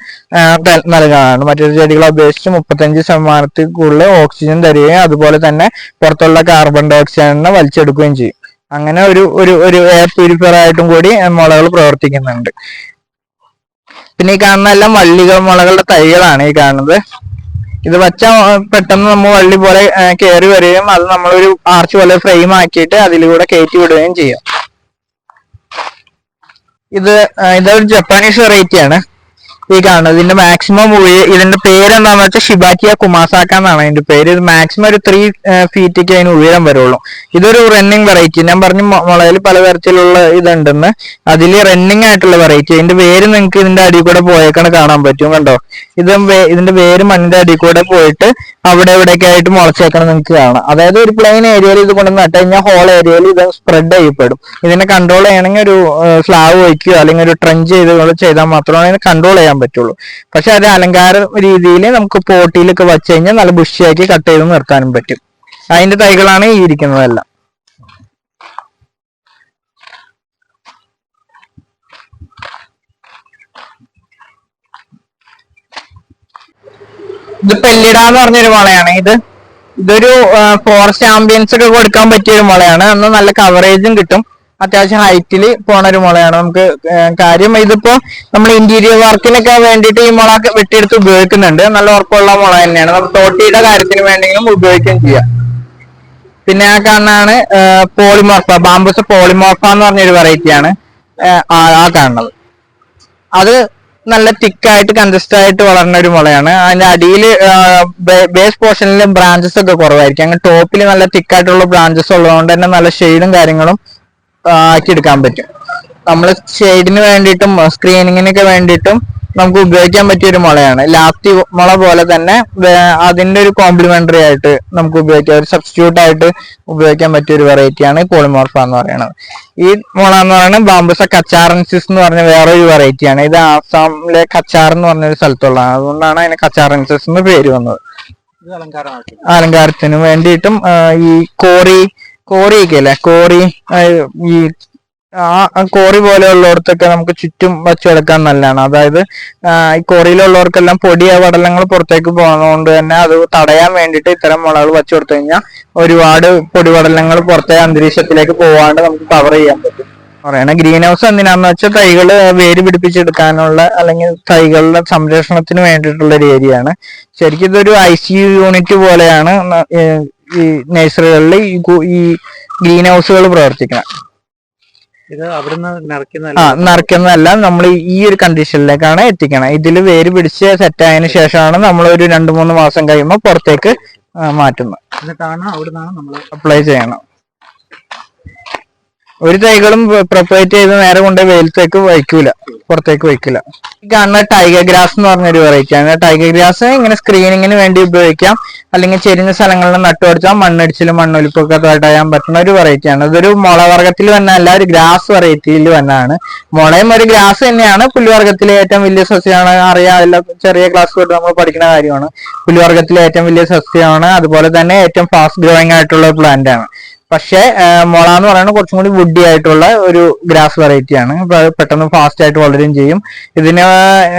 നൽകാനാണ്. മറ്റുള്ള ചെടികളെ അപേക്ഷിച്ച് മുപ്പത്തഞ്ച് ശതമാനത്തിൽ കൂടുതൽ ഓക്സിജൻ തരികയും അതുപോലെ തന്നെ പുറത്തുള്ള കാർബൺ ഡൈ ഓക്സൈഡിനെ വലിച്ചെടുക്കുകയും ചെയ്യും. അങ്ങനെ ഒരു ഒരു ഒരു എയർ പ്യൂരിഫയർ ആയിട്ടും കൂടി മുളകൾ പ്രവർത്തിക്കുന്നുണ്ട്. പിന്നെ ഈ കാണുന്ന എല്ലാം വള്ളികൾ മുളകളുടെ തൈകളാണ് ഈ കാണുന്നത്. ഇത് വച്ച പെട്ടെന്ന് നമ്മൾ വള്ളി പോലെ കയറി വരികയും അത് നമ്മളൊരു ആർച്ച് പോലെ ഫ്രെയിം ആക്കിയിട്ട് അതിലൂടെ കയറ്റി വിടുകയും ചെയ്യാം. ഇത് ഇതൊരു ജപ്പാനീസ് വെറൈറ്റി ആണ്. ഈ കാണുന്നത്. ഇതിന്റെ മാക്സിമം ഇതിന്റെ പേര് എന്താണെന്ന് വെച്ചാൽ ഷിബാക്കിയ കുമാസാക്ക എന്നാണ്. അതിന്റെ പേര് ഇത് മാക്സിമം ഒരു ത്രീ ഫീറ്റൊക്കെ അതിന് ഉയരം വരുള്ളൂ. ഇതൊരു റണ്ണിങ് വെറൈറ്റി ഞാൻ പറഞ്ഞു മുളയിൽ പലതരത്തിലുള്ള ഇതുണ്ടെന്ന്. അതിൽ റണ്ണിങ് ആയിട്ടുള്ള വെറൈറ്റി അതിന്റെ വേര് നിങ്ങൾക്ക് ഇതിന്റെ അടി കൂടെ പോയേക്കാണ് കാണാൻ പറ്റും കണ്ടോ? ഇത് ഇതിന്റെ വേര് മണ്ണിന്റെ അടി കൂടെ പോയിട്ട് അവിടെ എവിടെയൊക്കെ ആയിട്ട് മുളച്ചേക്കണം നിങ്ങൾക്ക് കാണാം. അതായത് ഒരു പ്ലെയിൻ ഏരിയയിൽ ഇത് കൊണ്ട് നട്ട് കഴിഞ്ഞാൽ ഹോൾ ഏരിയയിൽ ഇത് സ്പ്രെഡ് ചെയ്യപ്പെടും. ഇതിനെ കൺട്രോൾ ചെയ്യണമെങ്കിൽ ഒരു സ്ലാവ് വയ്ക്കുകയോ അല്ലെങ്കിൽ ഒരു ട്രഞ്ച് ചെയ്ത് ചെയ്താൽ മാത്രമാണ് ഇതിനെ കൺട്രോൾ ചെയ്യാൻ പറ്റുള്ളൂ. പക്ഷെ അത് അലങ്കാര രീതിയിൽ നമുക്ക് പോട്ടിയിലൊക്കെ വെച്ച് കഴിഞ്ഞാൽ നല്ല ബുഷിയാക്കി കട്ട് ചെയ്ത് നിർത്താനും പറ്റും. അതിന്റെ തൈകളാണ് ഈ ഇരിക്കുന്നതെല്ലാം. ഇത് പെല്ലിട എന്ന് പറഞ്ഞൊരു വളയാണ് ഇത്. ഇതൊരു ഫോറസ്റ്റ് ആംബിയൻസ് ഒക്കെ കൊടുക്കാൻ പറ്റിയ ഒരു മുളയാണ് അന്ന് നല്ല കവറേജും കിട്ടും. അത്യാവശ്യം ഹൈറ്റിൽ പോണ ഒരു മുളയാണ്. നമുക്ക് കാര്യം ഇതിപ്പോ നമ്മൾ ഇന്റീരിയർ വർക്കിനൊക്കെ വേണ്ടിയിട്ട് ഈ മുള വെട്ടിയെടുത്ത് ഉപയോഗിക്കുന്നുണ്ട്. നല്ല ഉറപ്പുള്ള മുള തന്നെയാണ്. നമുക്ക് തോട്ടിയുടെ കാര്യത്തിന് വേണ്ടെങ്കിലും ഉപയോഗിക്കുകയും ചെയ്യാം. പിന്നെ ആ കാണുന്നതാണ് പോളിമോർഫ ബാംബൂസ് പോളിമോർഫ എന്ന് പറഞ്ഞൊരു വെറൈറ്റി ആണ് ആ കാണുന്നത്. അത് നല്ല തിക്കായിട്ട് കൺസിസ്റ്റ് ആയിട്ട് വളർന്ന ഒരു മുളയാണ് അതിന്റെ അടിയിൽ ബേസ് പോർഷനിൽ ബ്രാഞ്ചസ് ഒക്കെ കുറവായിരിക്കും. അങ്ങനെ ടോപ്പിൽ നല്ല തിക്കായിട്ടുള്ള ബ്രാഞ്ചസ് ഉള്ളതുകൊണ്ട് തന്നെ നല്ല ഷെയ്ഡും കാര്യങ്ങളും ആക്കിയെടുക്കാൻ പറ്റും. നമ്മൾ ഷെയ്ഡിന് വേണ്ടിയിട്ടും സ്ക്രീനിങ്ങിനൊക്കെ വേണ്ടിയിട്ടും നമുക്ക് ഉപയോഗിക്കാൻ പറ്റിയ ഒരു മുളയാണ്. ലാത്തി മുള പോലെ തന്നെ അതിന്റെ അതിന്റെ ഒരു കോംപ്ലിമെന്ററി ആയിട്ട് നമുക്ക് ഉപയോഗിക്കാം. ഒരു സബ്സ്റ്റിറ്റ്യൂട്ട് ആയിട്ട് ഉപയോഗിക്കാൻ പറ്റിയ ഒരു വെറൈറ്റിയാണ് കോളിമോർഫ എന്ന് പറയുന്നത്. ഈ മുള എന്ന് പറയുന്നത് ബാംബുസ കച്ചാറൻസിസ് എന്ന് പറഞ്ഞ വേറൊരു വെറൈറ്റിയാണ് ഇത് ആസാമിലെ കച്ചാർ എന്ന് പറഞ്ഞ ഒരു സ്ഥലത്തുള്ളതാണ്. അതുകൊണ്ടാണ് അതിന് കച്ചാറൻസിസ് എന്ന് പേര് വന്നത്. അലങ്കാരത്തിന് വേണ്ടിയിട്ടും ഈ കോറി കോറിയൊക്കെ അല്ലേ കോറി ഈ ആ കോറി പോലെയുള്ളവർക്കൊക്കെ നമുക്ക് ചുറ്റും വച്ചുകൊടുക്കാൻ നല്ലതാണ്. അതായത് ഈ കോറിയിലുള്ളവർക്കെല്ലാം പൊടിയ പടലങ്ങൾ പുറത്തേക്ക് പോകുന്നതുകൊണ്ട് തന്നെ അത് തടയാൻ വേണ്ടിയിട്ട് ഇത്തരം മുളകൾ വച്ചു കൊടുത്തു കഴിഞ്ഞാൽ ഒരുപാട് പൊടിപടലങ്ങൾ പുറത്തെ അന്തരീക്ഷത്തിലേക്ക് പോകാണ്ട് നമുക്ക് കവർ ചെയ്യാൻ പറ്റും. പറയണ ഗ്രീൻ ഹൗസ് എന്തിനാന്ന് വെച്ചാൽ തൈകൾ വേര് പിടിപ്പിച്ചെടുക്കാനുള്ള അല്ലെങ്കിൽ തൈകളുടെ സംരക്ഷണത്തിന് വേണ്ടിയിട്ടുള്ള ഒരു ഏരിയ ആണ്. ശരിക്കും ഇതൊരു ഐ സി യു യൂണിറ്റ് പോലെയാണ് ഈ നഴ്സറികളിൽ ഈ ഗ്രീൻ ഹൗസുകൾ പ്രവർത്തിക്കണം. ആ നിറയ്ക്കുന്നതല്ല. നമ്മൾ ഈ ഒരു കണ്ടീഷനിലേക്കാണ് എത്തിക്കണം. ഇതിൽ വേര് പിടിച്ച് സെറ്റ് ആയതിനു ശേഷമാണ് നമ്മൾ ഒരു രണ്ട് മൂന്ന് മാസം കഴിയുമ്പോൾ പുറത്തേക്ക് മാറ്റുന്നത്. അപ്ലൈ ചെയ്യണം. ഒരു തൈകളും പ്രൊപ്പറേറ്റ് ചെയ്ത് നേരെ കൊണ്ട് വെയിലത്തേക്ക് വയ്ക്കൂല. പുറത്തേക്ക് വയ്ക്കില്ല കാണുന്ന ടൈഗർ ഗ്രാസ് എന്ന് പറഞ്ഞൊരു വെറൈറ്റി ആണ്. ടൈഗർ ഗ്രാസ് ഇങ്ങനെ സ്ക്രീനിങ്ങിന് വേണ്ടി ഉപയോഗിക്കാം. അല്ലെങ്കിൽ ചെരിഞ്ഞ സ്ഥലങ്ങളിൽ നട്ടുപടിച്ചാൽ മണ്ണടിച്ചിലും മണ്ണൊലിപ്പൊക്കെ തടയാൻ പറ്റുന്ന ഒരു വെറൈറ്റി ആണ്. ഇതൊരു മുളവർഗത്തിൽ വന്നല്ല ഒരു ഗ്രാസ് വെറൈറ്റിയിൽ വന്നാണ് മുളയും ഒരു ഗ്രാസ് തന്നെയാണ്. പുല്ലുവർഗത്തിലെ ഏറ്റവും വലിയ സസ്യമാണ്. അറിയാമല്ല ചെറിയ ക്ലാസ് തൊട്ട് നമ്മൾ പഠിക്കുന്ന കാര്യമാണ്. പുല്ലുവർഗത്തിലെ ഏറ്റവും വലിയ സസ്യമാണ്. അതുപോലെ തന്നെ ഏറ്റവും ഫാസ്റ്റ് ഗ്രോയിങ് ആയിട്ടുള്ള പ്ലാന്റ് ആണ്. പക്ഷേ മുള എന്ന് പറയുന്നത് കുറച്ചും കൂടി വുഡി ആയിട്ടുള്ള ഒരു ഗ്രാസ് വെറൈറ്റി ആണ്. പെട്ടെന്ന് ഫാസ്റ്റ് ആയിട്ട് വളരുകയും ചെയ്യും. ഇതിന്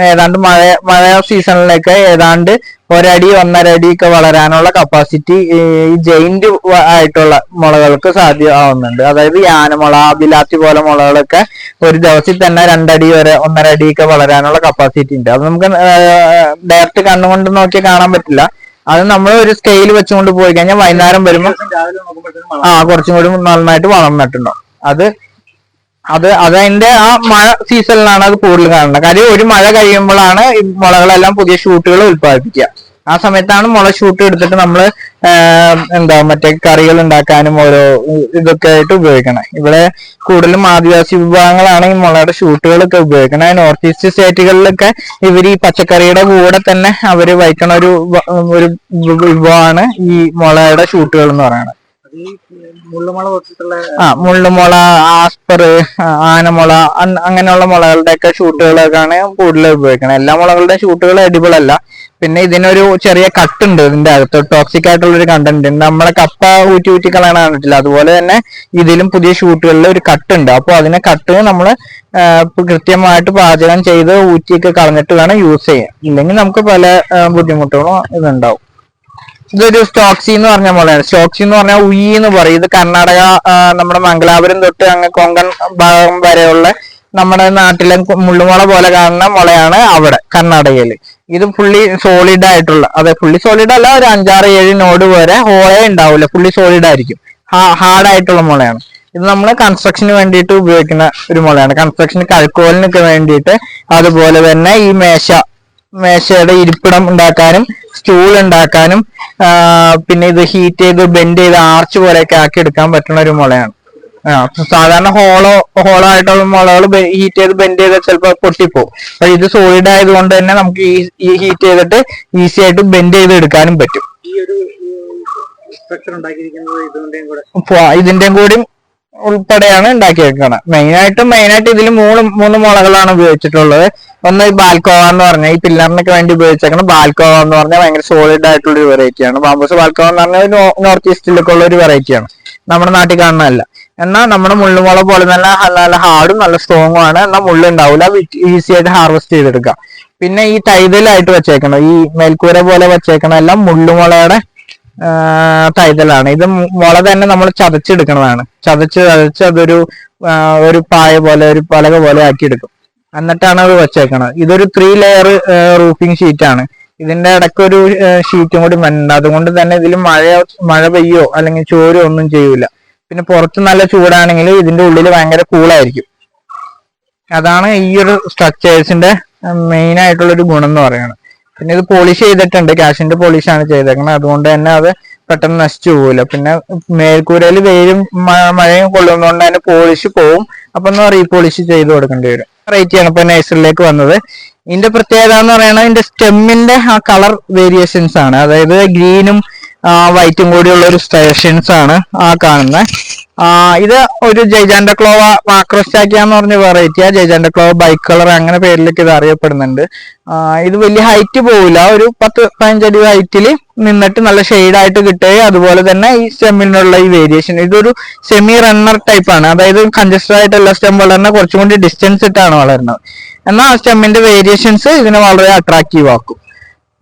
ഏതാണ്ട് മഴ മഴ സീസണിലേക്ക് ഏതാണ്ട് ഒരടി ഒന്നര അടി ഒക്കെ വളരാനുള്ള കപ്പാസിറ്റി ഈ ജെയിന്റ് ആയിട്ടുള്ള മുളകൾക്ക് സാധ്യമാവുന്നുണ്ട്. അതായത് യാനമുള ബിലാത്തി പോലെ മുളകളൊക്കെ ഒരു ദിവസത്തിൽ തന്നെ രണ്ടടി വരെ ഒന്നര അടിയൊക്കെ വളരാനുള്ള കപ്പാസിറ്റി ഉണ്ട്. അത് നമുക്ക് ഡയറക്റ്റ് കണ്ണുകൊണ്ട് നോക്കി കാണാൻ പറ്റില്ല. അത് നമ്മൾ ഒരു സ്കെയിൽ വെച്ചുകൊണ്ട് പോയി കഴിഞ്ഞാൽ വൈകുന്നേരം വരുമ്പോൾ ആ കുറച്ചും കൂടി നന്നായിട്ട് വളർന്നിട്ടുണ്ടാവും അത് അത് അതതിന്റെ ആ മഴ സീസണിലാണ് അത് കൂടുതൽ കാണുന്നത് കാര്യം ഒരു മഴ കഴിയുമ്പോഴാണ് ഈ മുളകളെല്ലാം പുതിയ ഷൂട്ടുകൾ ഉത്പാദിപ്പിക്കുക ആ സമയത്താണ് മുള ഷൂട്ട് എടുത്തിട്ട് നമ്മൾ എന്താ മറ്റേ കറികൾ ഉണ്ടാക്കാനും ഓരോ ഇതൊക്കെ ആയിട്ട് ഉപയോഗിക്കണം. ഇവിടെ കൂടുതലും ആദിവാസി വിഭാഗങ്ങളാണ് ഈ മുളയുടെ ഷൂട്ടുകളൊക്കെ ഉപയോഗിക്കുന്നത് നോർത്ത് ഈസ്റ്റ് സ്റ്റേറ്റുകളിലൊക്കെ ഇവർ ഈ പച്ചക്കറിയുടെ കൂടെ തന്നെ അവർ വയ്ക്കണ ഒരു ഒരു വിഭവമാണ് ഈ മുളയുടെ ഷൂട്ടുകൾ എന്ന് പറയുന്നത് ആ മുള്ളുമുള ആസ്പർ ആനമുള അങ്ങനെയുള്ള അങ്ങനെയുള്ള മുളകളുടെയൊക്കെ ഷൂട്ടുകളൊക്കെയാണ് കൂടുതൽ ഉപയോഗിക്കുന്നത് എല്ലാ മുളകളുടെയും ഷൂട്ടുകൾ എഡിബിൾ അല്ല. പിന്നെ ഇതിനൊരു ചെറിയ കട്ട് ഉണ്ട് ഇതിന്റെ അകത്ത്. ടോക്സിക് ആയിട്ടുള്ള ഒരു കണ്ടന്റ് ഉണ്ട് നമ്മളെ കപ്പ ഊറ്റി ഊറ്റി കളയണ കണ്ടിട്ടില്ല? അതുപോലെ തന്നെ ഇതിലും പുതിയ ഷൂട്ടുകളിൽ ഒരു കട്ട് ഉണ്ട്. അപ്പോൾ അതിനെ കട്ട് നമ്മൾ കൃത്യമായിട്ട് പാചകം ചെയ്ത് ഊറ്റിയൊക്കെ കളഞ്ഞിട്ട് വേണം യൂസ് ചെയ്യാൻ. ഇല്ലെങ്കിൽ നമുക്ക് പല ബുദ്ധിമുട്ടുകളും ഇതുണ്ടാവും. ഇതൊരു സ്റ്റോക്സി എന്ന് പറഞ്ഞ പോലെയാണ്. സ്റ്റോക്സി എന്ന് പറഞ്ഞാൽ ഉയി എന്ന് പറയും. ഇത് കർണാടക നമ്മുടെ മംഗലാപുരം തൊട്ട് അങ്ങ് കൊങ്കൺ ഭാഗം വരെയുള്ള നമ്മുടെ നാട്ടിലെ മുള്ളുമുള പോലെ കാണുന്ന മുളയാണ് അവിടെ കർണാടകയിൽ ഇത് ഫുള്ളി സോളിഡ് ആയിട്ടുള്ള അതെ ഫുള്ളി സോളിഡ് അല്ല ഒരു അഞ്ചാറ് ഏഴ് നോഡ് വരെ ഹോളേ ഉണ്ടാവില്ല ഫുള്ളി സോളിഡ് ആയിരിക്കും. ഹാർഡ് ആയിട്ടുള്ള മുളയാണ്. ഇത് നമ്മൾ കൺസ്ട്രക്ഷന് വേണ്ടിയിട്ട് ഉപയോഗിക്കുന്ന ഒരു മുളയാണ്. കൺസ്ട്രക്ഷൻ കഴുക്കോലിനൊക്കെ വേണ്ടിയിട്ട് അതുപോലെ തന്നെ ഈ മേശ മേശയുടെ ഇരിപ്പിടം ഉണ്ടാക്കാനും സ്റ്റൂൾ ഉണ്ടാക്കാനും പിന്നെ ഇത് ഹീറ്റ് ചെയ്ത് ബെൻഡ് ചെയ്ത് ആർച്ച് പോലെയൊക്കെ ആക്കി എടുക്കാൻ പറ്റുന്ന ഒരു മുളയാണ്. സാധാരണ ഹോളോ ഹോളോ ആയിട്ടുള്ള മുളകൾ ഹീറ്റ് ചെയ്ത് ബെൻഡ് ചെയ്താൽ ചിലപ്പോൾ പൊട്ടിപ്പോകും അപ്പൊ ഇത് സോളിഡ് ആയതുകൊണ്ട് തന്നെ നമുക്ക് ഈ ഹീറ്റ് ചെയ്തിട്ട് ഈസി ആയിട്ട് ബെൻഡ് ചെയ്ത് എടുക്കാനും പറ്റും. ഇതിന്റെയും കൂടി ഉൾപ്പെടെയാണ് ഉണ്ടാക്കിയേക്കുന്നത് മെയിൻ ആയിട്ട് ഇതിൽ മൂന്ന് മൂന്ന് മുളകളാണ് ഉപയോഗിച്ചിട്ടുള്ളത്. ഒന്ന് ഈ ബാൽക്കോവ എന്ന് പറഞ്ഞ ഈ പില്ലറിനൊക്കെ വേണ്ടി ഉപയോഗിച്ചേക്കുന്ന ബാൽക്കോവ എന്ന് പറഞ്ഞാൽ ഭയങ്കര സോളിഡ് ആയിട്ടുള്ള ഒരു വെറൈറ്റിയാണ് ബാംബൂസ് ബാൽക്കോവ എന്ന് പറഞ്ഞാൽ നോർത്ത് ഈസ്റ്റിലൊക്കെ ഉള്ള ഒരു വെറൈറ്റിയാണ് നമ്മുടെ നാട്ടിൽ കാണുന്നതല്ല. എന്നാൽ നമ്മുടെ മുള്ളുമുള പോലെ നല്ല നല്ല ഹാർഡും നല്ല സ്ട്രോങ്ങും ആണ്. എന്നാൽ മുള്ളു ഉണ്ടാവില്ല ഈസി ആയിട്ട് ഹാർവെസ്റ്റ് ചെയ്തെടുക്കാം. പിന്നെ ഈ തൈതലായിട്ട് വെച്ചേക്കണം ഈ മേൽക്കൂര പോലെ വെച്ചേക്കണ എല്ലാം മുള്ളുമുളയുടെ തൈതലാണ്. ഇത് മുള തന്നെ നമ്മൾ ചതച്ചെടുക്കുന്നതാണ് ചതച്ച് ചതച്ച് അതൊരു ഒരു പായ പോലെ ഒരു പലക പോലെ ആക്കി എടുക്കും എന്നിട്ടാണ് അത് വെച്ചേക്കണത്. ഇതൊരു ത്രീ ലെയർ റൂഫിംഗ് ഷീറ്റ് ആണ്. ഇതിന്റെ ഇടയ്ക്ക് ഒരു ഷീറ്റും കൂടി വരുന്നുണ്ട് അതുകൊണ്ട് തന്നെ ഇതിൽ മഴ മഴ പെയ്യോ അല്ലെങ്കിൽ ചോരോ ഒന്നും ചെയ്യൂല. പിന്നെ പുറത്ത് നല്ല ചൂടാണെങ്കിൽ ഇതിന്റെ ഉള്ളിൽ ഭയങ്കര കൂളായിരിക്കും. അതാണ് ഈ ഒരു സ്ട്രക്ചേഴ്സിന്റെ മെയിൻ ആയിട്ടുള്ള ഒരു ഗുണം എന്ന് പറയുന്നത്. പിന്നെ ഇത് പോളിഷ് ചെയ്തിട്ടുണ്ട്. കാഷിന്റെ പോളിഷ് ആണ് ചെയ്തേക്കുന്നത് അതുകൊണ്ട് തന്നെ അത് പെട്ടെന്ന് നശിച്ചു പോകില്ല പിന്നെ മേൽക്കൂരയിൽ വെയിലും മഴയും കൊള്ളുന്നതുകൊണ്ട് തന്നെ പോളിഷ് പോവും. അപ്പൊ ഒന്ന് റീപോളിഷ് ചെയ്ത് കൊടുക്കേണ്ടി വരും. റേറ്റ് ആണ് ഇപ്പൊ നഴ്സറിലേക്ക് വന്നത്. ഇതിന്റെ പ്രത്യേകത എന്ന് പറയുന്നത് ഇതിന്റെ സ്റ്റെമ്മിന്റെ ആ കളർ വേരിയേഷൻസ് ആണ്. അതായത് ഗ്രീനും വൈറ്റും കൂടിയുള്ള ഒരു സ്റ്റേഷൻസ് ആണ് ആ കാണുന്നത് ഇത് ഒരു ജയ്ജാൻഡ ക്ലോവ മാക്രോസ്റ്റാക്കിയ എന്ന് പറഞ്ഞ വെറൈറ്റിയാ ജയ്ജാൻഡ ക്ലോവ ബൈക്ക് കളർ അങ്ങനെ പേരിലൊക്കെ ഇത് അറിയപ്പെടുന്നുണ്ട്. ഇത് വലിയ ഹൈറ്റ് പോവില്ല. ഒരു പത്ത് പതിനഞ്ചടി ഹൈറ്റിൽ നിന്നിട്ട് നല്ല ഷെയ്ഡ് ആയിട്ട് കിട്ടുകയും അതുപോലെ തന്നെ ഈ സ്റ്റെമ്മിനുള്ള ഈ വേരിയേഷൻ ഇതൊരു സെമി റണ്ണർ ടൈപ്പാണ് അതായത് കൺജസ്റ്റഡ് ആയിട്ടുള്ള സ്റ്റെം വളരുന്ന കുറച്ചും കൂടി ഡിസ്റ്റൻസ് ഇട്ടാണ് വളരുന്നത്. എന്നാൽ ആ സ്റ്റെമ്മിന്റെ വേരിയേഷൻസ് ഇതിനെ വളരെ അട്രാക്റ്റീവ് ആക്കും.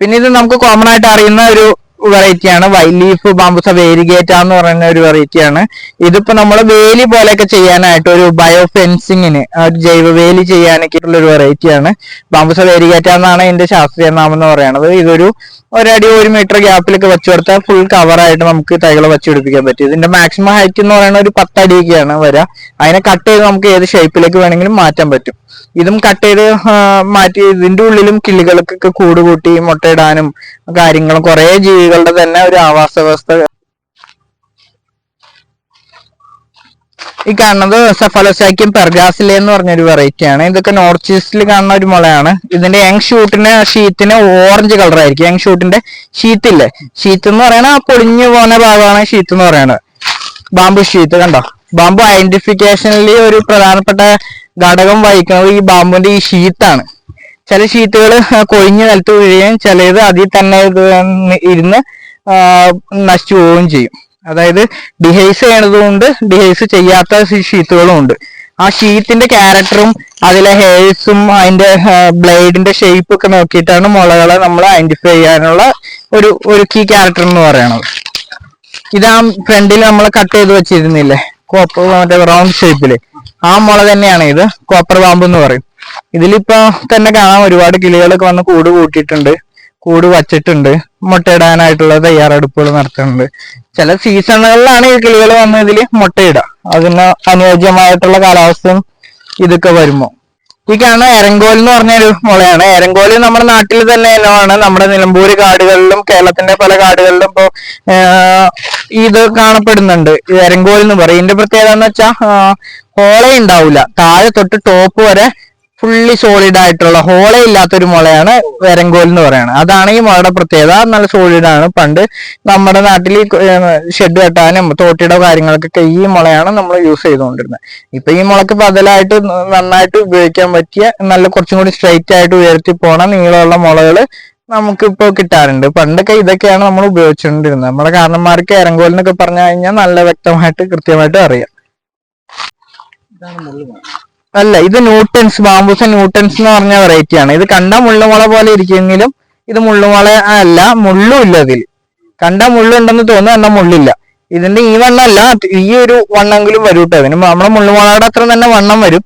പിന്നെ ഇത് നമുക്ക് കോമൺ ആയിട്ട് അറിയുന്ന ഒരു വെറൈറ്റിയാണ് വൈ ലീഫ് ബാമ്പുസ വേരിഗേറ്റ എന്ന് പറയുന്ന ഒരു വെറൈറ്റിയാണ് ഇതിപ്പോ നമ്മൾ വേലി പോലെയൊക്കെ ചെയ്യാനായിട്ട് ഒരു ബയോ ഫെൻസിങ്ങിന് ഒരു ജൈവ വേലി ചെയ്യാനൊക്കെ ഉള്ള ഒരു വെറൈറ്റിയാണ് ബാമ്പുസ വേരിഗേറ്റ എന്നാണ് ഇതിന്റെ ശാസ്ത്രീയ നാമം എന്ന് പറയുന്നത്. ഇതൊരു ഒരടി ഒരു മീറ്റർ ഗ്യാപ്പിലൊക്കെ വെച്ചു കൊടുത്താൽ ഫുൾ കവറായിട്ട് നമുക്ക് തൈകൾ വെച്ചുപിടിപ്പിക്കാൻ പറ്റും. ഇതിന്റെ മാക്സിമം ഹൈറ്റ് എന്ന് പറയുന്നത് ഒരു പത്തടിയൊക്കെയാണ് വരിക അതിനെ കട്ട് ചെയ്ത് നമുക്ക് ഏത് ഷേപ്പിലേക്ക് വേണമെങ്കിലും മാറ്റാൻ പറ്റും. ഇതും കട്ട് ചെയ്ത് മാറ്റി ഇതിന്റെ ഉള്ളിലും കിളികൾക്കൊക്കെ കൂടുകൂട്ടി മുട്ടയിടാനും കാര്യങ്ങളും കുറെ ജീവികളുടെ തന്നെ ഒരു ആവാസ വ്യവസ്ഥ ഈ കാണുന്നത് സഫലോസാക്കിയം പെർഗാസിലെ എന്ന് പറഞ്ഞൊരു വെറൈറ്റി ആണ്. ഇതൊക്കെ നോർത്ത് ഈസ്റ്റിൽ കാണുന്ന ഒരു മുളയാണ്. ഇതിന്റെ യങ് ഷൂട്ടിന് ഷീത്തിന് ഓറഞ്ച് കളർ ആയിരിക്കും. യങ് ഷൂട്ടിന്റെ ഷീത്തില്ലേ ഷീറ്റ് എന്ന് പറയുന്നത് പൊളിഞ്ഞു പോകുന്ന ഭാഗമാണ് ഷീത്ത് എന്ന് പറയുന്നത് ബാമ്പു ഷീത്ത് കണ്ടോ? ബാമ്പു ഐഡന്റിഫിക്കേഷനിൽ ഒരു പ്രധാനപ്പെട്ട ഘടകം വഹിക്കുന്നത് ഈ ബാമ്പുവിന്റെ ഈ ഷീത്താണ് ചില ഷീത്തുകൾ കൊഴിഞ്ഞ് നിലത്ത് വീഴുകയും ചിലത് അതിൽ തന്നെ ഇരുന്ന് നശിച്ചു പോവുകയും ചെയ്യും. അതായത് ഡിഹൈസ് ചെയ്യണതുകൊണ്ട് ഡിഹൈസ് ചെയ്യാത്ത ഷീറ്റുകളും ഉണ്ട്. ആ ഷീറ്റിന്റെ ക്യാരക്ടറും അതിലെ ഹെയർസും അതിന്റെ ബ്ലേഡിന്റെ ഷേപ്പ് ഒക്കെ നോക്കിയിട്ടാണ് മുളകളെ നമ്മൾ ഐഡന്റിഫൈ ചെയ്യാനുള്ള ഒരു ഒരു കീ ക്യാരക്ടർ എന്ന് പറയണത്. ഇതാ ഫ്രണ്ടിൽ നമ്മൾ കട്ട് ചെയ്ത് വെച്ചിരുന്നില്ലേ? കോപ്പർ മറ്റേ റൗണ്ട് ഷേപ്പിൽ ആ മുള തന്നെയാണ് ഇത് കോപ്പർ പാമ്പ് എന്ന് പറയും. ഇതിലിപ്പോ തന്നെ കാണാം ഒരുപാട് കിളികളൊക്കെ വന്ന് കൂട് കൂട്ടിയിട്ടുണ്ട് കൂട് വച്ചിട്ടുണ്ട് മുട്ടയിടാനായിട്ടുള്ള തയ്യാറെടുപ്പുകൾ നടത്തുന്നുണ്ട്. ചില സീസണുകളിലാണ് ഈ കിളികൾ വന്ന് ഇതിൽ മുട്ടയിടുക. അതിന് അനുയോജ്യമായിട്ടുള്ള കാലാവസ്ഥയും ഇതൊക്കെ വരുമ്പോൾ ഈ കാണുന്ന എരങ്കോൽ എന്ന് പറഞ്ഞ ഒരു മുളയാണ്. എരങ്കോൽ നമ്മുടെ നാട്ടിൽ തന്നെ ഇനമാണ് നമ്മുടെ നിലമ്പൂർ കാടുകളിലും കേരളത്തിന്റെ പല കാടുകളിലും ഇപ്പോ ഇത് കാണപ്പെടുന്നുണ്ട്. എരങ്കോൽ എന്ന് പറയും. ഇതിന്റെ പ്രത്യേകത എന്ന് വെച്ചാൽ ഓളയുണ്ടാവില്ല താഴെ തൊട്ട് ടോപ്പ് വരെ ഫുള്ളി സോളിഡ് ആയിട്ടുള്ള ഹോളേ ഇല്ലാത്തൊരു മുളയാണ് വരങ്കോൽ എന്ന് പറയുന്നത് അതാണ് ഈ മുളയുടെ പ്രത്യേകത. നല്ല സോളിഡ് ആണ്. പണ്ട് നമ്മുടെ നാട്ടിൽ ഷെഡ് കെട്ടാനും തോട്ടിയുടെ കാര്യങ്ങൾക്കൊക്കെ ഈ മുളയാണ് നമ്മൾ യൂസ് ചെയ്തുകൊണ്ടിരുന്നത്. ഇപ്പൊ ഈ മുളക്ക് ബദലായിട്ട് നന്നായിട്ട് ഉപയോഗിക്കാൻ പറ്റിയ നല്ല കുറച്ചും കൂടി സ്ട്രൈറ്റ് ആയിട്ട് ഉയർത്തി പോണ നീളമുള്ള മുളകൾ നമുക്കിപ്പോ കിട്ടാറുണ്ട്. പണ്ടൊക്കെ ഇതൊക്കെയാണ് നമ്മൾ ഉപയോഗിച്ചുകൊണ്ടിരുന്നത്. നമ്മുടെ കാരണന്മാർക്ക് എരങ്കോൽ എന്നൊക്കെ പറഞ്ഞു കഴിഞ്ഞാൽ നല്ല വ്യക്തമായിട്ട് കൃത്യമായിട്ട് അറിയാം. ഇതാണ് മുള്ളുമല അല്ല ഇത് ന്യൂട്ടൻസ് ബാംബൂസ ന്യൂട്ടൻസ് എന്ന് പറഞ്ഞ വെറൈറ്റി ആണ്. ഇത് കണ്ട മുള്ളുമുള പോലെ ഇരിക്കുമെങ്കിലും ഇത് മുള്ളുമുള അല്ല മുള്ളും ഇല്ല ഇതിൽ കണ്ട മുള്ളുണ്ടെന്ന് തോന്നുന്നു എന്നാൽ മുള്ളില്ല. ഇതിന്റെ ഈ വണ്ണമല്ല ഈ ഒരു വണ്ണെങ്കിലും വരും കേട്ടോ അതിന് നമ്മുടെ മുള്ളുമുളയുടെ അത്ര തന്നെ വണ്ണം വരും.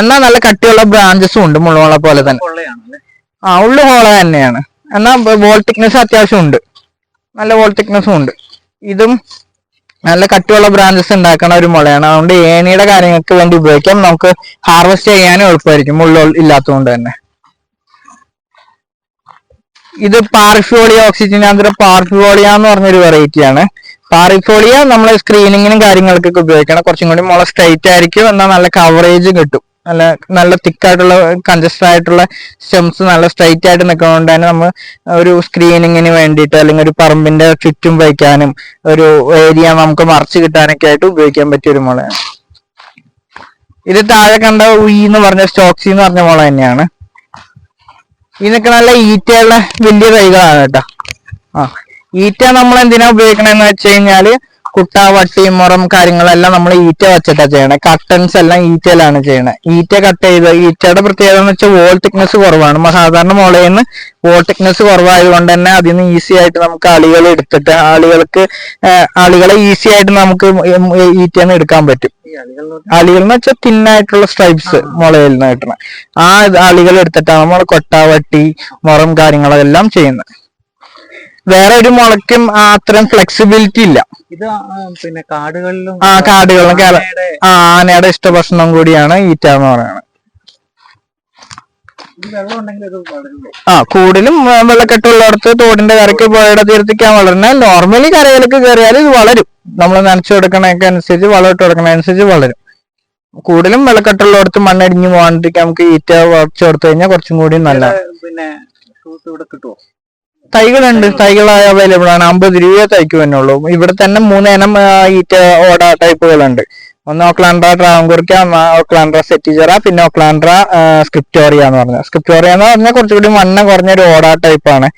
എന്നാ നല്ല കട്ടിയുള്ള ബ്രാഞ്ചസും ഉണ്ട് മുള്ളുമുള പോലെ തന്നെ. ആ ഉള്ളു ഹോള തന്നെയാണ്. എന്നാൽ വോൾ തിക്നെസ് അത്യാവശ്യം ഉണ്ട്. നല്ല ബോൾ തിക്നെസ്സും ഉണ്ട്. ഇതും നല്ല കട്ടിയുള്ള ബ്രാഞ്ചസ് ഉണ്ടാക്കുന്ന ഒരു മുളയാണ്. അതുകൊണ്ട് ഏണിയുടെ കാര്യങ്ങൾക്ക് വേണ്ടി ഉപയോഗിക്കാം. നമുക്ക് ഹാർവെസ്റ്റ് ചെയ്യാനും എളുപ്പമായിരിക്കും. മുള്ള ഇല്ലാത്തതുകൊണ്ട് തന്നെ. ഇത് പാർഫിയോളിയ ഓക്സിജനാന്തര പാർഫിയോളിയ എന്ന് പറഞ്ഞൊരു വെറൈറ്റി ആണ്. പാറിഫോളിയ നമ്മൾ സ്ക്രീനിങ്ങിനും കാര്യങ്ങൾക്കൊക്കെ ഉപയോഗിക്കണം. കുറച്ചും കൂടി മുള സ്ട്രൈറ്റ് ആയിരിക്കും. എന്നാൽ നല്ല കവറേജ് കിട്ടും. നല്ല നല്ല തിക്കായിട്ടുള്ള കൺജസ്റ്റഡ് ആയിട്ടുള്ള സ്റ്റെംസ് നല്ല സ്ട്രൈറ്റ് ആയിട്ട് നിൽക്കുന്നതുകൊണ്ട് തന്നെ നമ്മൾ ഒരു സ്ക്രീനിങ്ങിന് വേണ്ടിയിട്ട് അല്ലെങ്കിൽ ഒരു പറമ്പിന്റെ ചുറ്റും വയ്ക്കാനും ഒരു ഏരിയ നമുക്ക് മറച്ചു കിട്ടാനൊക്കെ ആയിട്ട് ഉപയോഗിക്കാൻ പറ്റിയ ഒരു മുളയാണ് ഇത് താഴെ കണ്ട ഉയി എന്ന് പറഞ്ഞ സ്റ്റോക്സി എന്ന് പറഞ്ഞ മുള തന്നെയാണ്. ഇതിനൊക്കെ നല്ല ഈറ്റയുള്ള വലിയ തൈകളാണ് കേട്ടോ. ആ ഈറ്റ നമ്മൾ എന്തിനാ ഉപയോഗിക്കണെന്ന് വെച്ച് കഴിഞ്ഞാൽ കുട്ട വട്ടി മുറം കാര്യങ്ങളെല്ലാം നമ്മൾ ഈറ്റ വെച്ചിട്ടാ ചെയ്യണേ. കട്ടൻസ് എല്ലാം ഈറ്റയിലാണ് ചെയ്യണേ. ഈറ്റ കട്ട് ചെയ്ത് ഈറ്റയുടെ പ്രത്യേകത എന്ന് വെച്ചാൽ വോൾ തിക്നെസ് കുറവാണ്. സാധാരണ മുളയിൽ നിന്ന് വോൾ തിക്നെസ് കുറവായതുകൊണ്ട് തന്നെ അതിൽ നിന്ന് ഈസി ആയിട്ട് നമുക്ക് ആളുകൾ എടുത്തിട്ട് ആളുകൾക്ക് ആളുകളെ ഈസി ആയിട്ട് നമുക്ക് ഈറ്റന്ന് എടുക്കാൻ പറ്റും. അളികൾ എന്ന് വെച്ചാൽ തിന്നായിട്ടുള്ള സ്ട്രൈപ്സ് മുളയിൽ നിന്ന് കിട്ടണ. ആ അളികൾ എടുത്തിട്ടാണ് നമ്മൾ കൊട്ടാവട്ടി മുറം കാര്യങ്ങളെല്ലാം ചെയ്യുന്നത്. വേറെ ഒരു മുളയ്ക്കും അത്രയും ഫ്ലെക്സിബിലിറ്റി ഇല്ല. ഇത് പിന്നെ കാടുകളിലും ആ കാടുകളിലും ആ ആനയുടെ ഇഷ്ട ഭക്ഷണം കൂടിയാണ് ഈറ്റ എന്ന് പറയുന്നത് ആ കൂടുതലും വെള്ളക്കെട്ടുള്ളിടത്ത് തോടിന്റെ കരയ്ക്ക് പുഴയുടെ തീർത്തിക്കാൻ വളരുന്നത്. നോർമലി കരയിലേക്ക് കയറിയാൽ ഇത് വളരും. നമ്മൾ നനച്ചു കൊടുക്കണൊക്കെ അനുസരിച്ച് വളം ഇട്ട് കൊടുക്കണതനുസരിച്ച് വളരും. കൂടുതലും വെള്ളക്കെട്ടുള്ളിടത്ത് മണ്ണടിഞ്ഞു പോകാണ്ടിരിക്കാൻ നമുക്ക് ഈറ്റ വളർച്ച കൊടുത്തു കഴിഞ്ഞാൽ കുറച്ചും കൂടി നല്ല പിന്നെ ഇവിടെ കിട്ടുമോ തൈകളുണ്ട്. തൈകൾ. അവൈലബിൾ ആണ്. അമ്പത് രൂപ തൈക്ക് തന്നെ ഉള്ളൂ ഇവിടെ തന്നെ മൂന്ന് ഇനം ആ, ഈറ്റ ഓട ടൈപ്പുകളുണ്ട് ഒന്ന് ഓക്ലാൻഡ്ര ട്രാവൻകൂർക്ക ഓക്ലാൻഡ്ര സെറ്റിജറ പിന്നെ ഓക്ലാൻഡ്ര സ്ക്രിപ്റ്റോറിയ എന്ന് പറഞ്ഞ. സ്ക്രിപ്റ്റോറിയ എന്ന് പറഞ്ഞാൽ കുറച്ചുകൂടി മണ്ണ കുറഞ്ഞ ഒരു ഓട ടൈപ്പാണ്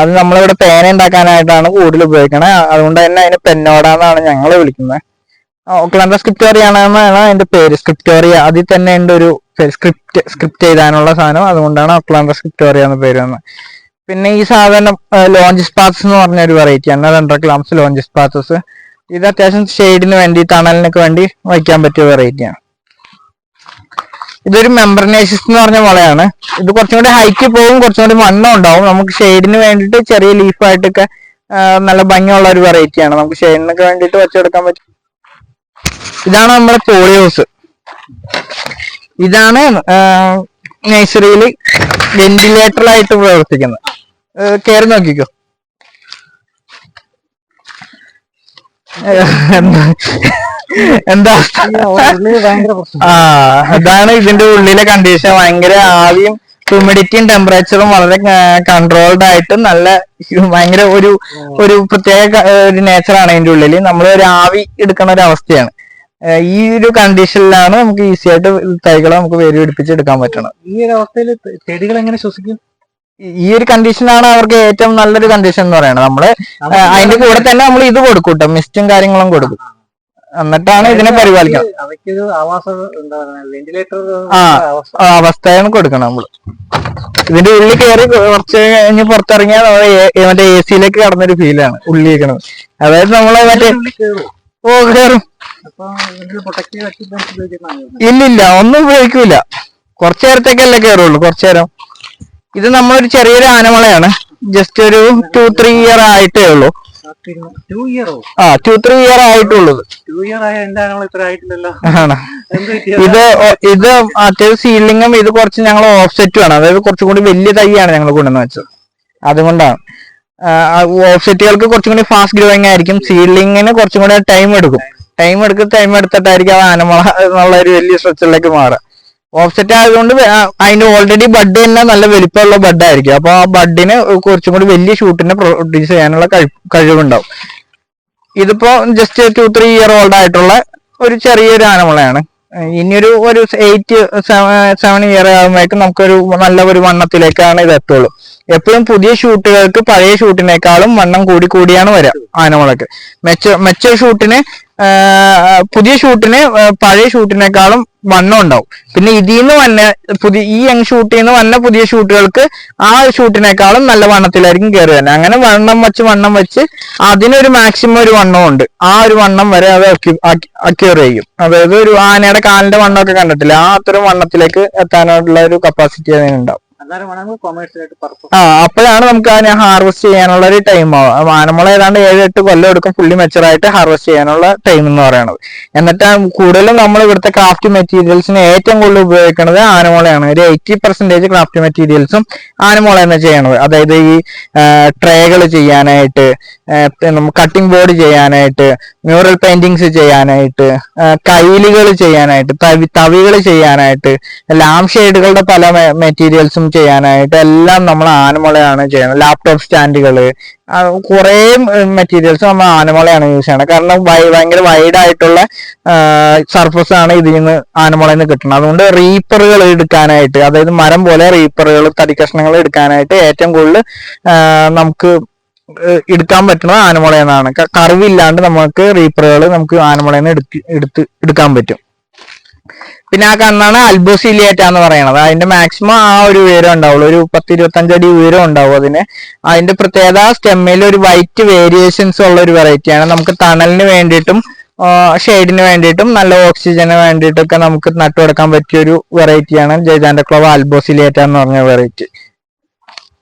അത് നമ്മളിവിടെ പേന ഉണ്ടാക്കാനായിട്ടാണ് കൂടുതൽ ഉപയോഗിക്കണത് അതുകൊണ്ട് തന്നെ അതിന് പെന്നോട എന്നാണ് ഞങ്ങൾ വിളിക്കുന്നത്. ഓക്ലാൻഡ്ര സ്ക്രിപ്റ്റോറിയ എന്നാണ് അതിന്റെ പേര്. സ്ക്രിപ്റ്റോറിയ അതിൽ തന്നെ ഉണ്ട് ഒരു സ്ക്രിപ്റ്റ് സ്ക്രിപ്റ്റ് എഴുതാനുള്ള സാധനം. അതുകൊണ്ടാണ് ഓക്ലാൻഡ്ര സ്ക്രിപ്റ്റോറിയ എന്ന പേര് വന്നത്. പിന്നെ ഈ സാധാരണ ലോഞ്ച് സ്പാത്സ് എന്ന് പറഞ്ഞ ഒരു വെറൈറ്റി ആണ്. രണ്ടര ഗ്ലാംസ് ലോഞ്ച് സ്പാത്സസ് ഇത് അത്യാവശ്യം ഷെയ്ഡിന് വേണ്ടി തണലിനൊക്കെ വേണ്ടി വയ്ക്കാൻ പറ്റിയ വെറൈറ്റിയാണ് ഇതൊരു മെമ്പർനേഷ്യസ് എന്ന് പറഞ്ഞ മുളയാണ്. ഇത് കുറച്ചും കൂടി ഹൈറ്റ് പോകും കുറച്ചും കൂടി വണ്ണം ഉണ്ടാവും. നമുക്ക് ഷെയ്ഡിന് വേണ്ടിട്ട് ചെറിയ ലീഫായിട്ടൊക്കെ നല്ല ഭംഗിയുള്ള ഒരു വെറൈറ്റിയാണ് നമുക്ക് ഷെയ്ഡിനൊക്കെ വേണ്ടിയിട്ട് വെച്ചെടുക്കാൻ പറ്റും. ഇതാണ് നമ്മുടെ പോളിയോസ് ഇതാണ് നഴ്സറിയിൽ വെന്റിലേറ്ററിലായിട്ട് പ്രവർത്തിക്കുന്നത്. കയറി നോക്കിക്കോ. എന്താ? ആ അതാണ് ഇതിന്റെ ഉള്ളിലെ കണ്ടീഷൻ ഭയങ്കര ആവിയും ഹ്യൂമിഡിറ്റിയും ടെമ്പറേച്ചറും വളരെ കൺട്രോൾഡ് ആയിട്ട് നല്ല ഭയങ്കര ഒരു ഒരു പ്രത്യേക ഒരു നേച്ചറാണ് അതിന്റെ ഉള്ളിൽ നമ്മൾ ഒരു ആവി എടുക്കുന്ന ഒരു അവസ്ഥയാണ്. ഈ ഒരു കണ്ടീഷനിലാണ് നമുക്ക് ഈസി ആയിട്ട് തൈകളെ നമുക്ക് വേര് പിടിപ്പിച്ച് എടുക്കാൻ പറ്റണം ഈ ഒരു അവസ്ഥയിൽ ചെടികൾ എങ്ങനെ ശ്വസിക്കും? ഈ- ഒരു കണ്ടീഷനാണ് അവർക്ക് ഏറ്റവും നല്ലൊരു കണ്ടീഷൻ എന്ന് പറയുന്നത്. നമ്മൾ അതിന്റെ കൂടെ തന്നെ നമ്മൾ ഇത് കൊടുക്കും കേട്ടോ മിസ്റ്റും കാര്യങ്ങളും കൊടുക്കും. എന്നിട്ടാണ് ഇതിനെ പരിപാലിക്കണം ആ. അവസ്ഥയാണ് കൊടുക്കണം നമ്മൾ. ഇതിന്റെ ഉള്ളിൽ കയറി കുറച്ച് കഴിഞ്ഞ് പുറത്തിറങ്ങിയാൽ നമ്മൾ ഏ- മറ്റേ എ സിയിലേക്ക് കടന്നൊരു ഫീലാണ് ഉള്ളിൽ ഇരിക്കണത് അതായത് നമ്മൾ മറ്റേ ഓ കയറും. ഇല്ലില്ല ഒന്നും ഉപയോഗിക്കൂല. കുറച്ചു നേരത്തേക്കല്ലേ കയറുള്ളൂ കുറച്ചു നേരം. ഇത് നമ്മളൊരു ചെറിയൊരു ആനമളയാണ് ജസ്റ്റ് ഒരു ടു ത്രീ ഇയർ ആയിട്ടേ ഉള്ളൂ. ടു ഇയറോ ആ ടു ത്രീ ഇയർ ആയിട്ടുള്ളത്. ടു ഇയർ ആയ ഇത്ര ആയിട്ടില്ലല്ലോ. ആണ്? ഇത് ഇത് അത്യാവശ്യം സീലിംഗും ഇത് കുറച്ച് ഞങ്ങൾ ഓഫ്സെറ്റും ആണ് അതായത് കുറച്ചും കൂടി വലിയ തൈയാണ് ഞങ്ങൾ കൊണ്ടുവന്ന് വെച്ചത്. അതുകൊണ്ടാണ്. ഓഫ്സെറ്റുകൾക്ക് കുറച്ചും കൂടി ഫാസ്റ്റ് ഗ്രോയിങ് ആയിരിക്കും. സീലിംഗിന് കുറച്ചും കൂടി ടൈം എടുക്കും. ടൈം എടുക്കും ടൈം എടുത്തിട്ടായിരിക്കും ആ ആനമള എന്നുള്ള ഒരു വലിയ സ്ട്രെച്ചിലേക്ക് മാറുക. ഓഫ്സെറ്റ് ആയതുകൊണ്ട് അതിന് ഓൾറെഡി ബഡ് തന്നെ നല്ല വലിപ്പമുള്ള ബഡ് ആയിരിക്കും. അപ്പൊ ആ ബഡിന് കുറച്ചും കൂടി വലിയ ഷൂട്ടിനെ പ്രൊഡ്യൂസ് ചെയ്യാനുള്ള കഴിവുണ്ടാവും. ഇതിപ്പോ just two three year old ആയിട്ടുള്ള ഒരു ചെറിയൊരു ആനമുളയാണ്. ഇനിയൊരു ഒരു എയ്റ്റ് സെവൻ ഇയർ ആകുമ്പോഴേക്കും നമുക്കൊരു നല്ല ഒരു വണ്ണത്തിലേക്കാണ് ഇത് എത്തുള്ളൂ. എപ്പോഴും പുതിയ ഷൂട്ടുകൾക്ക് പഴയ ഷൂട്ടിനേക്കാളും വണ്ണം കൂടി കൂടിയാണ് വരിക ആനമുളക്ക്. മെച്ച മെച്ച ഷൂട്ടിന് പുതിയ ഷൂട്ടിന് പഴയ ഷൂട്ടിനേക്കാളും വണ്ണം ഉണ്ടാവും. പിന്നെ ഇതിൽ നിന്ന് വന്ന പുതിയ ഈ യങ് ഷൂട്ടിൽ നിന്ന് വന്ന പുതിയ ഷൂട്ടുകൾക്ക് ആ ഷൂട്ടിനേക്കാളും നല്ല വണ്ണത്തിലായിരിക്കും കയറി തന്നെ. അങ്ങനെ വണ്ണം വെച്ച് വണ്ണം വെച്ച് അതിനൊരു മാക്സിമം ഒരു വണ്ണം ഉണ്ട്. ആ ഒരു വണ്ണം വരെ അത് അക്യൂർ ചെയ്യും. അതായത് ഒരു ആനയുടെ കാലിന്റെ വണ്ണമൊക്കെ കണ്ടിട്ടില്ല? ആ അത്തരം വണ്ണത്തിലേക്ക് എത്താനുള്ള ഒരു കപ്പാസിറ്റി അതിനുണ്ടാവും. ആ അപ്പോഴാണ് നമുക്ക് അതിനെ ഹാർവെസ്റ്റ് ചെയ്യാനുള്ള ഒരു ടൈം ആനമുള ഏതാണ്ട് ഏഴ് എട്ട് കൊല്ലം എടുക്കും ഫുള്ളി മെച്ചർ ആയിട്ട് ഹാർവെസ്റ്റ് ചെയ്യാനുള്ള ടൈം എന്ന് പറയുന്നത്. എന്നിട്ട് കൂടുതലും നമ്മൾ ഇവിടുത്തെ ക്രാഫ്റ്റ് മെറ്റീരിയൽസിന് ഏറ്റവും കൂടുതൽ ഉപയോഗിക്കുന്നത് ആനമുളയാണ്. ഒരു എയ്റ്റി പെർസെന്റേജ് ക്രാഫ്റ്റ് മെറ്റീരിയൽസും ആനമുള തന്നെ ചെയ്യണത്. അതായത് ഈ ട്രേകൾ ചെയ്യാനായിട്ട് കട്ടിംഗ് ബോർഡ് ചെയ്യാനായിട്ട് മ്യൂറൽ പെയിന്റിങ്സ് ചെയ്യാനായിട്ട് കൈലുകൾ ചെയ്യാനായിട്ട് തവി തവികൾ ചെയ്യാനായിട്ട് ലാം ഷെയ്ഡുകളുടെ പല മെറ്റീരിയൽസും ചെയ്യാനായിട്ട് എല്ലാം നമ്മൾ ആനമുളയാണ് ചെയ്യുന്നത്. ലാപ്ടോപ്പ് സ്റ്റാൻഡുകൾ കുറേ മെറ്റീരിയൽസ് നമ്മൾ ആനമുളയാണ് യൂസ് ചെയ്യണത് കാരണം ഭയങ്കര വൈഡ് ആയിട്ടുള്ള സർഫസ് ആണ് ഇതിൽ നിന്ന് ആനമുളയിൽ നിന്ന് കിട്ടുന്നത്. അതുകൊണ്ട് റീപ്പറുകൾ എടുക്കാനായിട്ട് അതായത് മരം പോലെ റീപ്പറുകൾ തടിക്കഷ്ണങ്ങൾ എടുക്കാനായിട്ട് ഏറ്റവും കൂടുതൽ നമുക്ക് എടുക്കാൻ പറ്റുന്നത് ആനമുളയെന്നാണ് കറിവില്ലാണ്ട് നമുക്ക് റീപ്പറുകൾ നമുക്ക് ആനമുളയിൽ നിന്ന് എടുത്ത് എടുക്കാൻ പറ്റും. പിന്നെ ആ കണ്ണാണ് അൽബോസിലിയേറ്റ എന്ന് പറയുന്നത് അതിന്റെ മാക്സിമം ആ ഒരു ഉയരം ഉണ്ടാവുള്ളൂ. ഒരു പത്ത് ഇരുപത്തഞ്ച് അടി ഉയരം ഉണ്ടാവും അതിന്. അതിന്റെ പ്രത്യേകത സ്റ്റെമ്മിൽ ഒരു വൈറ്റ് വേരിയേഷൻസ് ഉള്ള ഒരു വെറൈറ്റിയാണ് നമുക്ക് തണലിന് വേണ്ടിയിട്ടും ഷെയ്ഡിന് വേണ്ടിയിട്ടും നല്ല ഓക്സിജന് വേണ്ടിയിട്ടൊക്കെ നമുക്ക് നട്ടുകൊടുക്കാൻ പറ്റിയ ഒരു വെറൈറ്റിയാണ് ക്ലോവ് അൽബോസിലിയേറ്റ എന്ന് പറഞ്ഞ വെറൈറ്റി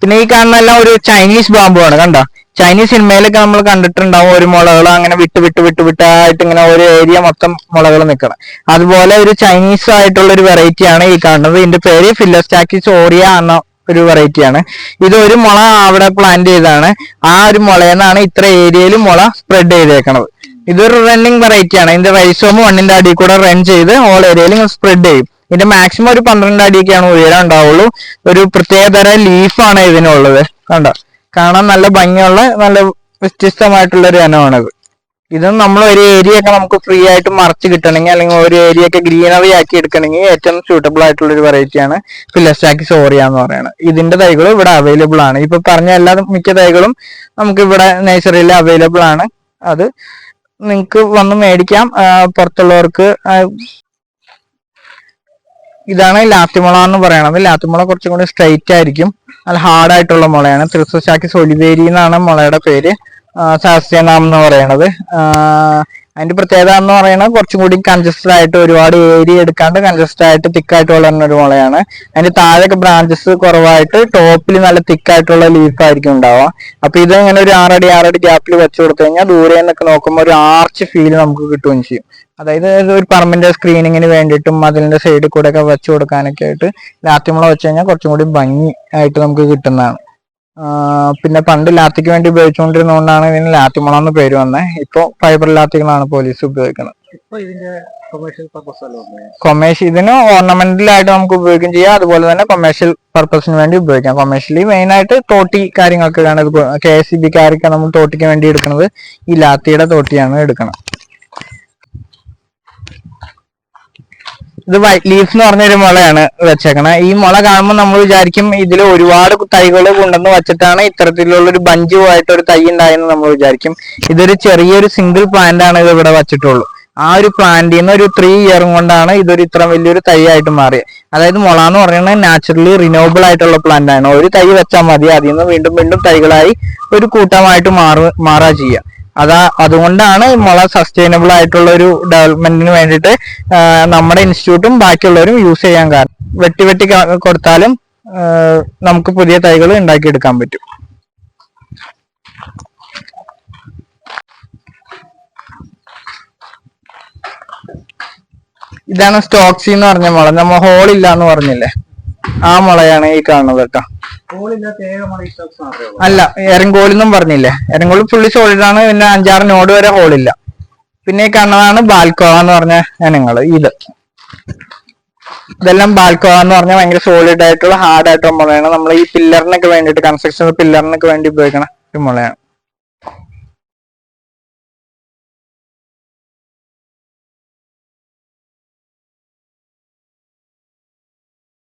പിന്നെ ഈ കാണുന്നതെല്ലാം ഒരു ചൈനീസ് ബാമ്പു ആണ്. കണ്ടോ? ചൈനീസ് സിനിമയിലൊക്കെ നമ്മൾ കണ്ടിട്ടുണ്ടാവും. ഒരു മുളകൾ അങ്ങനെ വിട്ട് വിട്ട് വിട്ട് വിട്ടായിട്ട് ഇങ്ങനെ ഒരു ഏരിയ മൊത്തം മുളകൾ നിൽക്കണം അതുപോലെ ഒരു ചൈനീസ് ആയിട്ടുള്ള ഒരു വെറൈറ്റി ആണ് ഈ കാണുന്നത്. ഇതിന്റെ പേര് ഫിലോസ്റ്റാക്കിസ് ഓറിയ എന്ന ഒരു വെറൈറ്റി ആണ്. ഇത് ഒരു മുള അവിടെ പ്ലാന്റ് ചെയ്താണ് ആ ഒരു മുളയെന്നാണ് ഇത്ര ഏരിയയിൽ മുള സ്പ്രെഡ് ചെയ്തേക്കണത്. ഇതൊരു റണ്ണിങ് വെറൈറ്റി ആണ്. ഇതിന്റെ റൈസോമ് മണ്ണിന്റെ അടിയിൽ കൂടെ റൺ ചെയ്ത് ഓൾ ഏരിയയിൽ സ്പ്രെഡ് ചെയ്യും. ഇതിന്റെ മാക്സിമം ഒരു പന്ത്രണ്ട് അടിയൊക്കെയാണ് ഉയരം ഉണ്ടാവുള്ളൂ. ഒരു പ്രത്യേകതര ലീഫാണ് ഇതിനുള്ളത്. കണ്ടോ? കാണാൻ നല്ല ഭംഗിയുള്ള നല്ല വ്യത്യസ്തമായിട്ടുള്ള ഒരു ഇനമാണിത്. ഇത് നമ്മൾ ഒരു ഏരിയ ഒക്കെ നമുക്ക് ഫ്രീ ആയിട്ട് മറച്ച് കിട്ടണമെങ്കിൽ അല്ലെങ്കിൽ ഒരു ഏരിയ ഒക്കെ ഗ്രീനറി ആക്കി എടുക്കണമെങ്കിൽ ഏറ്റവും സൂട്ടബിൾ ആയിട്ടുള്ള ഒരു വെറൈറ്റിയാണ് ഫിലസ്റ്റാക്കി സോറിയ എന്ന് പറയുന്നത്. ഇതിന്റെ തൈകൾ ഇവിടെ അവൈലബിൾ ആണ്. ഇപ്പൊ പറഞ്ഞ എല്ലാ മിക്ക തൈകളും നമുക്ക് ഇവിടെ നേഴ്സറിയിൽ അവൈലബിൾ ആണ്. അത് നിങ്ങൾക്ക് വന്ന് മേടിക്കാം. പുറത്തുള്ളവർക്ക് ഇതാണ് ലാത്തിമുള എന്ന് പറയുന്നത് ലാത്തിമുള കുറച്ചും കൂടി സ്ട്രൈറ്റ് ആയിരിക്കും. നല്ല ഹാർഡ് ആയിട്ടുള്ള മുളയാണ്. തൃശ്ശാക്കി സൊലിവേരി എന്നാണ് മുളയുടെ പേര്. സാസ്യനാം എന്ന് പറയണത്. അതിന്റെ പ്രത്യേകത എന്ന് പറയുന്നത് കുറച്ചും കൂടി കൺജസ്റ്റഡ് ആയിട്ട് ഒരുപാട് ഏരിയ എടുക്കാണ്ട് കൺജസ്റ്റഡ് ആയിട്ട് തിക്കായിട്ട് വളരുന്ന ഒരു മുളയാണ്. അതിന്റെ താഴെയൊക്കെ ബ്രാഞ്ചസ് കുറവായിട്ട് ടോപ്പിൽ നല്ല തിക്കായിട്ടുള്ള ലീഫ് ആയിരിക്കും ഉണ്ടാവുക. അപ്പൊ ഇത് ഇങ്ങനെ ഒരു ആറടി ആറടി ഗ്യാപ്പിൽ വെച്ചു കൊടുത്തു കഴിഞ്ഞാൽ ദൂരെ നിന്നൊക്കെ നോക്കുമ്പോൾ ഒരു ആർച്ച് ഫീൽ നമുക്ക് കിട്ടുകയും ചെയ്യും. അതായത് ഒരു പറമ്പിന്റെ സ്ക്രീനിങ്ങിന് വേണ്ടിയിട്ടും അതിന്റെ സൈഡിൽ കൂടെ ഒക്കെ വെച്ച് കൊടുക്കാനൊക്കെ ആയിട്ട് ലാത്തിമുള വെച്ച് കഴിഞ്ഞാൽ കുറച്ചും കൂടി ഭംഗി ആയിട്ട് നമുക്ക് കിട്ടുന്നതാണ്. പിന്നെ പണ്ട് ലാത്തിക്ക് വേണ്ടി ഉപയോഗിച്ചുകൊണ്ടിരുന്നതുകൊണ്ടാണ് ഇതിന് ലാത്തിമുള എന്ന് പേര് വന്നത് ഇപ്പോൾ ഫൈബർ ലാത്തികളാണ് പോലീസ് ഉപയോഗിക്കുന്നത്. കൊമേഴ്ഷ്യൽ ഇതിന് ഓർണമെന്റൽ ആയിട്ട് നമുക്ക് ഉപയോഗിക്കുകയും ചെയ്യാം. അതുപോലെ തന്നെ കൊമേഴ്ഷ്യൽ പർപ്പസിന് വേണ്ടി ഉപയോഗിക്കാം. കൊമേഴ്ഷ്യലി മെയിൻ ആയിട്ട് തോട്ടി കാര്യങ്ങൾക്കാണ് ഇത് കെ എസ് സി ബിക്കാരൊക്കെ നമ്മൾ തോട്ടിക്ക് വേണ്ടി എടുക്കുന്നത്. ഈ ലാത്തിയുടെ തോട്ടിയാണ് എടുക്കണം ഇത് വൈറ്റ് ലീഫ് എന്ന് പറഞ്ഞൊരു മുളയാണ് വെച്ചേക്കണേ. ഈ മുള കാണുമ്പോൾ നമ്മൾ വിചാരിക്കും ഇതിൽ ഒരുപാട് തൈകൾ കൊണ്ടുവന്ന് വെച്ചിട്ടാണ് ഇത്തരത്തിലുള്ള ഒരു ബഞ്ച് പോയിട്ട് ഒരു തൈ ഉണ്ടായെന്ന് നമ്മൾ വിചാരിക്കും. ഇതൊരു ചെറിയൊരു സിംഗിൾ പ്ലാന്റ് ആണ് ഇത് ഇവിടെ വെച്ചിട്ടുള്ളൂ. ആ ഒരു പ്ലാന്റിൽ നിന്ന് ഒരു ത്രീ ഇയർ കൊണ്ടാണ് ഇതൊരു ഇത്ര വലിയൊരു തൈ ആയിട്ട് മാറിയത് അതായത് മുള എന്ന് പറയുന്നത് നാച്ചുറലി റിനോബിൾ ആയിട്ടുള്ള പ്ലാന്റ് ആണ്. ഒരു തൈ വെച്ചാൽ മതി. അതിൽ നിന്ന് വീണ്ടും വീണ്ടും തൈകളായി ഒരു കൂട്ടമായിട്ട് മാറു മാറാ ചെയ്യുക അതാ അതുകൊണ്ടാണ് മുള സസ്റ്റൈനബിൾ ആയിട്ടുള്ള ഒരു ഡെവലപ്മെന്റിന് വേണ്ടിയിട്ട് നമ്മുടെ ഇൻസ്റ്റിറ്റ്യൂട്ടും ബാക്കിയുള്ളവരും യൂസ് ചെയ്യാൻ കാരണം. വെട്ടി വെട്ടി കൊടുത്താലും നമുക്ക് പുതിയ തൈകൾ ഉണ്ടാക്കിയെടുക്കാൻ പറ്റും. ഇതാണ് സ്റ്റോക്സി എന്ന് പറഞ്ഞ മുള. നമ്മ ഇല്ല എന്ന് പറഞ്ഞില്ലേ? ആ മുളയാണ് ഈ കാണുന്നത് കേട്ടോ. അല്ല എരങ്കോലെന്നും പറഞ്ഞില്ലേ? എരങ്കോൾ ഫുള്ളി സോളിഡ് ആണ് പിന്നെ അഞ്ചാറ് നോട് വരെ ഹോളില്ല. പിന്നെ ഈ കാണുന്നതാണ് ബാൽക്കോവ എന്ന് പറഞ്ഞ ഇനങ്ങൾ ഇത്. ഇതെല്ലാം ബാൽക്കോവ എന്ന് പറഞ്ഞാൽ ഭയങ്കര സോളിഡ് ആയിട്ടുള്ള ഹാർഡ് ആയിട്ടുള്ള മുളയാണ്. നമ്മൾ ഈ പില്ലറിനൊക്കെ വേണ്ടിയിട്ട് കൺസ്ട്രക്ഷൻ പില്ലറിനൊക്കെ വേണ്ടി ഉപയോഗിക്കണ ഒരു മുളയാണ്.